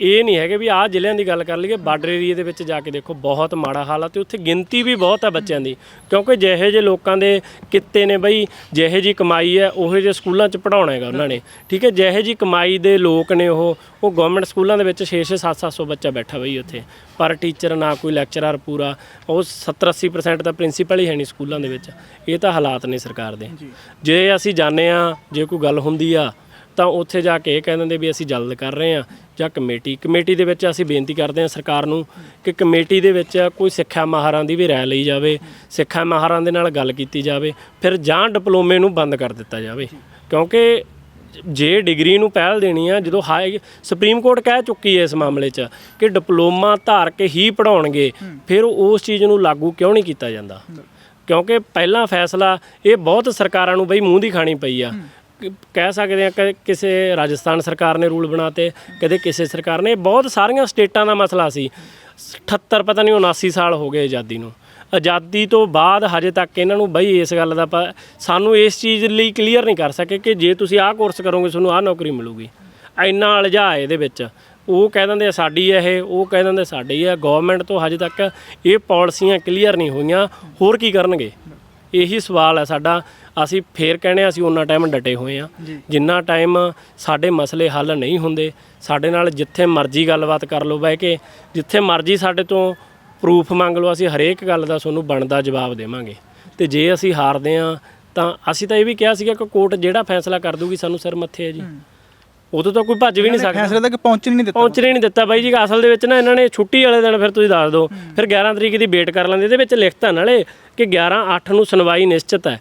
ਇਹ ਨਹੀਂ ਹੈਗੇ ਵੀ ਆਹ ਜ਼ਿਲ੍ਹਿਆਂ ਦੀ ਗੱਲ ਕਰ ਲਈਏ ਬਾਰਡਰ ਏਰੀਆ ਦੇ ਵਿੱਚ ਜਾ ਕੇ ਦੇਖੋ ਬਹੁਤ ਮਾੜਾ ਹਾਲ ਆ ਤੇ ਉੱਥੇ ਗਿਣਤੀ ਵੀ ਬਹੁਤ ਆ ਬੱਚਿਆਂ ਦੀ। ਕਿਉਂਕਿ ਜਿਹੇ ਜਿਹੇ ਲੋਕਾਂ ਦੇ ਕਿੱਤੇ ਨੇ ਬਈ ਜਿਹੇ ਜੀ ਕਮਾਈ ਹੈ ਉਹੋ ਜਿਹੇ ਸਕੂਲਾਂ 'ਚ ਪੜਾਉਣਾ ਹੈਗਾ ਉਹਨਾਂ ਨੇ। ਠੀਕ ਹੈ ਜਿਹੇ ਜੀ ਕਮਾਈ ਦੇ ਲੋਕ ਨੇ ਉਹ ਉਹ ਗਵਰਨਮੈਂਟ ਸਕੂਲਾਂ ਦੇ ਵਿੱਚ 6-6 7-700 ਬੱਚਾ ਬੈਠਾ ਬਈ ਉੱਥੇ। ਪਰ ਟੀਚਰ ਨਾ ਕੋਈ ਲੈਕਚਰਰ ਪੂਰਾ ਉਹ 70-80% ਤਾਂ ਪ੍ਰਿੰਸੀਪਲ ਹੀ ਹੈ ਨਹੀਂ ਸਕੂਲਾਂ ਦੇ ਵਿੱਚ। ਇਹ ਤਾਂ ਹਾਲਾਤ ਨੇ ਸਰਕਾਰ ਦੇ। ਜੇ। ਅਸੀਂ ਜਾਣਦੇ ਆ ਜੇ ਕੋਈ ਗੱਲ ਹੁੰਦੀ ਆ ਤਾਂ ਉੱਥੇ ਜਾ ਕੇ ਇਹ ਕਹਿ ਦਿੰਦੇ ਵੀ ਅਸੀਂ ਜਲਦ ਕਰ ਰਹੇ ਹਾਂ ਜਾਂ ਕਮੇਟੀ ਕਮੇਟੀ ਦੇ ਵਿੱਚ ਅਸੀਂ ਬੇਨਤੀ ਕਰਦੇ ਹਾਂ ਸਰਕਾਰ ਨੂੰ ਕਿ ਕਮੇਟੀ ਦੇ ਵਿੱਚ ਕੋਈ ਸਿੱਖਿਆ ਮਾਹਰਾਂ ਦੀ ਵੀ ਰਾਏ ਲਈ ਜਾਵੇ, ਸਿੱਖਿਆ ਮਾਹਰਾਂ ਦੇ ਨਾਲ ਗੱਲ ਕੀਤੀ ਜਾਵੇ, ਫਿਰ ਜਾਂ ਡਿਪਲੋਮੇ ਨੂੰ ਬੰਦ ਕਰ ਦਿੱਤਾ ਜਾਵੇ। ਕਿਉਂਕਿ ਜੇ ਡਿਗਰੀ ਨੂੰ ਪਹਿਲ ਦੇਣੀ ਆ, ਜਦੋਂ ਹਾਈ ਸੁਪਰੀਮ ਕੋਰਟ ਕਹਿ ਚੁੱਕੀ ਹੈ ਇਸ ਮਾਮਲੇ 'ਚ ਕਿ ਡਿਪਲੋਮਾ ਧਾਰ ਕੇ ਹੀ ਪੜਾਉਣਗੇ ਫਿਰ ਉਸ ਚੀਜ਼ ਨੂੰ ਲਾਗੂ ਕਿਉਂ ਨਹੀਂ ਕੀਤਾ ਜਾਂਦਾ? ਕਿਉਂਕਿ ਪਹਿਲਾ ਫੈਸਲਾ, ਇਹ ਬਹੁਤ ਸਰਕਾਰਾਂ ਨੂੰ ਬਈ ਮੂੰਹ ਦੀ ਖਾਣੀ ਪਈ ਆ। ਕਹਿ ਸਕਦੇ ਆ ਕਿ ਕਿਸੇ ਰਾਜਸਥਾਨ ਸਰਕਾਰ ਨੇ ਰੂਲ ਬਣਾਤੇ, ਕਦੇ ਕਿਸੇ ਸਰਕਾਰ ਨੇ ਬਹੁਤ ਸਾਰੀਆਂ ਸਟੇਟਾਂ ਦਾ ਮਸਲਾ ਸੀ। 78 ਪਤਾ ਨਹੀਂ 79 ਸਾਲ ਹੋ ਗਏ ਆਜ਼ਾਦੀ ਨੂੰ। ਆਜ਼ਾਦੀ ਤੋਂ ਬਾਅਦ ਹਜੇ ਤੱਕ ਇਹਨਾਂ ਨੂੰ ਬਈ ਇਸ ਗੱਲ ਦਾ ਪ- ਸਾਨੂੰ ਇਸ ਚੀਜ਼ ਲਈ ਕਲੀਅਰ ਨਹੀਂ ਕਰ ਸਕੇ ਕਿ ਜੇ ਤੁਸੀਂ ਆਹ ਕੋਰਸ ਕਰੋਗੇ, ਤੁਹਾਨੂੰ ਆਹ ਨੌਕਰੀ ਮਿਲੂਗੀ। ਇੰਨਾ ਅਲਝਾ ਹੈ ਇਹਦੇ ਵਿੱਚ। ਉਹ ਕਹਿ ਦਿੰਦੇ ਆ, ਸਾਡੀ ਹੈ ਇਹ, ਉਹ ਕਹਿ ਦਿੰਦੇ ਸਾਡੀ ਹੈ ਗਵਰਨਮੈਂਟ ਤੋਂ ਹਜੇ ਤੱਕ ਇਹ ਪਾਲਿਸੀਆਂ ਕਲੀਅਰ ਨਹੀਂ ਹੋਈਆਂ। ਹੋਰ ਕੀ ਕਰਨਗੇ? ਇਹੀ ਸਵਾਲ ਹੈ ਸਾਡਾ। ਅਸੀਂ ਫੇਰ ਕਹਿੰਦੇ ਹਾਂ ਅਸੀਂ ਉਹਨਾਂ ਟਾਈਮ ਡਟੇ ਹੋਏ ਆ ਜਿੰਨਾ ਟਾਈਮ ਸਾਡੇ ਮਸਲੇ ਹੱਲ ਨਹੀਂ ਹੁੰਦੇ ਸਾਡੇ ਨਾਲ ਜਿੱਥੇ ਮਰਜ਼ੀ ਗੱਲਬਾਤ ਕਰ ਲਓ ਬਹਿ ਕੇ ਜਿੱਥੇ ਮਰਜ਼ੀ ਸਾਡੇ ਤੋਂ ਪ੍ਰੂਫ ਮੰਗ ਲਓ ਅਸੀਂ ਹਰੇਕ ਗੱਲ ਦਾ ਤੁਹਾਨੂੰ ਬਣਦਾ ਜਵਾਬ ਦੇਵਾਂਗੇ। ਤੇ ਜੇ ਅਸੀਂ ਹਾਰਦੇ ਆ ਤਾਂ ਅਸੀਂ ਤਾਂ ਇਹ ਵੀ ਕਿਹਾ ਸੀਗਾ ਕਿ ਕੋਰਟ ਜਿਹੜਾ ਫੈਸਲਾ ਕਰ ਦੂਗੀ ਸਾਨੂੰ ਸਿਰ ਮੱਥੇ ਹੈ ਜੀ। ਉਦੋਂ ਤਾਂ ਕੋਈ ਭੱਜ ਵੀ ਨਹੀਂ ਸਕਦਾ। ਫੈਸਲੇ ਤੱਕ ਪਹੁੰਚਣ ਨਹੀਂ ਦਿੱਤਾ। ਪਹੁੰਚਣੇ ਨਹੀਂ ਦਿੱਤਾ ਬਾਈ ਜੀ ਅਸਲ ਦੇ ਵਿੱਚ ਨਾ ਇਹਨਾਂ ਨੇ ਛੁੱਟੀ ਵਾਲੇ ਦਿਨ ਫਿਰ ਤੁਸੀਂ ਦੱਸ ਦਿਓ ਫਿਰ 11 ਤਰੀਕ ਦੀ ਵੇਟ ਕਰ ਲੈਂਦੇ ਇਹਦੇ ਵਿੱਚ ਲਿਖਤਾ ਨਾਲੇ ਕਿ 11 8 ਨੂੰ ਸੁਣਵਾਈ ਨਿਸ਼ਚਿਤ ਹੈ।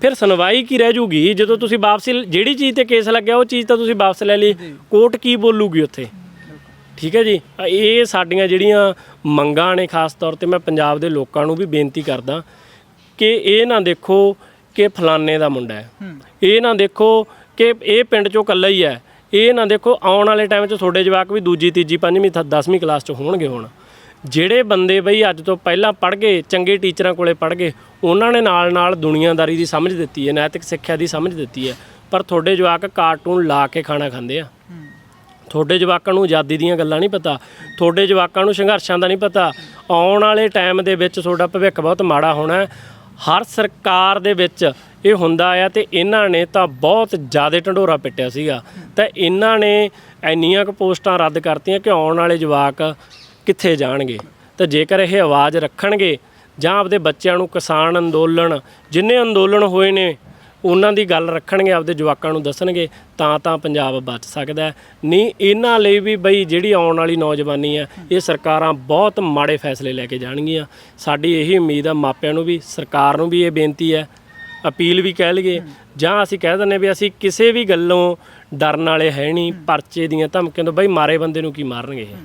ਫਿਰ ਸੁਣਵਾਈ ਕੀ ਰਹਿ ਜੂਗੀ? ਜਦੋਂ ਤੁਸੀਂ ਵਾਪਸੀ ਜਿਹੜੀ ਚੀਜ਼ ਤੇ ਕੇਸ ਲੱਗਿਆ ਉਹ ਚੀਜ਼ ਤਾਂ ਤੁਸੀਂ ਵਾਪਸ ਲੈ ਲਈ। ਕੋਰਟ ਕੀ ਬੋਲੂਗੀ ਉੱਥੇ? ਠੀਕ ਹੈ ਜੀ? ਇਹ ਸਾਡੀਆਂ ਜਿਹੜੀਆਂ ਮੰਗਾਂ ਨੇ ਖਾਸ ਤੌਰ ਤੇ ਮੈਂ ਪੰਜਾਬ ਦੇ ਲੋਕਾਂ ਨੂੰ ਵੀ ਬੇਨਤੀ ਕਰਦਾ ਕਿ ਇਹ ਨਾ ਦੇਖੋ ਕਿ ਫਲਾਣੇ ਦਾ ਮੁੰਡਾ ਹੈ। ਇਹ ਨਾ ਦੇਖੋ ਕਿ ਇਹ ਪਿੰਡ ਚੋਂ ਇਕੱਲਾ ਹੀ ਹੈ। ਇਹ ਨਾ ਦੇਖੋ, ਆਉਣ ਵਾਲੇ ਟਾਈਮ 'ਚ ਤੁਹਾਡੇ ਜਵਾਕ ਵੀ ਦੂਜੀ, ਤੀਜੀ, ਪੰਜਵੀਂ ਥ- ਦਸਵੀਂ ਕਲਾਸ 'ਚ ਹੋਣਗੇ ਹੁਣ। ਜਿਹੜੇ ਬੰਦੇ ਬਈ ਅੱਜ ਤੋਂ ਪਹਿਲਾਂ ਪੜ੍ਹ ਗਏ, ਚੰਗੇ ਟੀਚਰਾਂ ਕੋਲੇ ਪੜ੍ਹ ਗਏ, ਉਹਨਾਂ ਨੇ ਨਾਲ ਨਾਲ ਦੁਨੀਆਦਾਰੀ ਦੀ ਸਮਝ ਦਿੱਤੀ ਹੈ, ਨੈਤਿਕ ਸਿੱਖਿਆ ਦੀ ਸਮਝ ਦਿੱਤੀ ਹੈ। ਪਰ ਤੁਹਾਡੇ ਜਵਾਕ ਕਾਰਟੂਨ ਲਾ ਕੇ ਖਾਣਾ ਖਾਂਦੇ ਆ। ਤੁਹਾਡੇ ਜਵਾਕਾਂ ਨੂੰ ਆਜ਼ਾਦੀ ਦੀਆਂ ਗੱਲਾਂ ਨਹੀਂ ਪਤਾ, ਤੁਹਾਡੇ ਜਵਾਕਾਂ ਨੂੰ ਸੰਘਰਸ਼ਾਂ ਦਾ ਨਹੀਂ ਪਤਾ। ਆਉਣ ਵਾਲੇ ਟਾਈਮ ਦੇ ਵਿੱਚ ਤੁਹਾਡਾ ਭਵਿੱਖ ਬਹੁਤ ਮਾੜਾ ਹੋਣਾ ਹਰ ਸਰਕਾਰ ਦੇ ਵਿੱਚ ਇਹ ਹੁੰਦਾ ਆ ਤੇ ਇਹਨਾਂ ਨੇ ਤਾਂ ਬਹੁਤ ਜ਼ਿਆਦਾ ਢੰਡੋਰਾ ਪਿੱਟਿਆ ਸੀਗਾ। ਤਾਂ ਇਹਨਾਂ ਨੇ ਇੰਨੀਆਂ ਕੁ ਪੋਸਟਾਂ ਰੱਦ ਕਰਤੀਆਂ ਕਿ ਆਉਣ ਵਾਲੇ ਜਵਾਕ ਕਿੱਥੇ ਜਾਣਗੇ? ਤਾਂ ਜੇਕਰ ਇਹ ਆਵਾਜ਼ ਰੱਖਣਗੇ ਜਾਂ ਆਪਦੇ ਬੱਚਿਆਂ ਨੂੰ ਕਿਸਾਨ ਅੰਦੋਲਨ, ਜਿੰਨੇ ਅੰਦੋਲਨ ਹੋਏ ਨੇ, ਉਹਨਾਂ ਦੀ ਗੱਲ ਰੱਖਣਗੇ, ਆਪਦੇ ਜਵਾਕਾਂ ਨੂੰ ਦੱਸਣਗੇ, ਤਾਂ ਤਾਂ ਪੰਜਾਬ ਬਚ ਸਕਦਾ ਨਹੀਂ, ਇਹਨਾਂ ਲਈ ਵੀ ਬਈ ਜਿਹੜੀ ਆਉਣ ਵਾਲੀ ਨੌਜਵਾਨੀ ਹੈ ਇਹ ਸਰਕਾਰਾਂ ਬਹੁਤ ਮਾੜੇ ਫੈਸਲੇ ਲੈ ਕੇ ਜਾਣਗੀਆਂ। ਸਾਡੀ ਇਹੀ ਉਮੀਦ ਆ, ਮਾਪਿਆਂ ਨੂੰ ਵੀ, ਸਰਕਾਰ ਨੂੰ ਵੀ ਇਹ ਬੇਨਤੀ ਹੈ ਅਪੀਲ ਵੀ ਕਹਿ ਲਈਏ। ਜਾਂ ਅਸੀਂ ਕਹਿ ਦਿੰਦੇ ਵੀ ਅਸੀਂ ਕਿਸੇ ਵੀ ਗੱਲੋਂ ਡਰਨ ਵਾਲੇ ਹੈ ਨਹੀਂ ਪਰਚੇ ਦੀਆਂ ਧਮਕੀਆਂ ਤੋਂ ਬਈ ਮਾਰੇ ਬੰਦੇ ਨੂੰ ਕੀ ਮਾਰਨਗੇ ਇਹ।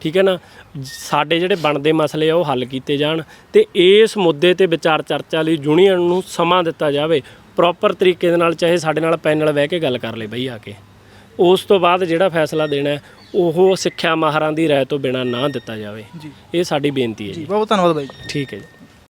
ਠੀਕ ਹੈ ਨਾ? ਸਾਡੇ ਜਿਹੜੇ ਬਣਦੇ ਮਸਲੇ ਆ ਉਹ ਹੱਲ ਕੀਤੇ ਜਾਣ ਤੇ ਇਸ ਮੁੱਦੇ ਤੇ ਵਿਚਾਰ ਚਰਚਾ ਲਈ ਯੂਨੀਅਨ ਨੂੰ ਸਮਾਂ ਦਿੱਤਾ ਜਾਵੇ। ਪ੍ਰੋਪਰ ਤਰੀਕੇ ਦੇ ਨਾਲ ਚਾਹੇ ਸਾਡੇ ਨਾਲ ਪੈਨਲ ਬਹਿ ਕੇ ਗੱਲ ਕਰ ਲੇ ਬਈ ਆ ਕੇ। ਉਸ ਤੋਂ ਬਾਅਦ ਜਿਹੜਾ ਫੈਸਲਾ ਦੇਣਾ ਉਹ ਸਿੱਖਿਆ ਮਾਹਰਾਂ ਦੀ ਰਾਏ ਤੋਂ ਬਿਨਾ ਨਾ ਦਿੱਤਾ ਜਾਵੇ। ਇਹ ਸਾਡੀ ਬੇਨਤੀ ਹੈ ਜੀ ਬਹੁਤ ਧੰਨਵਾਦ ਬਾਈ ਠੀਕ ਹੈ ਜੀ।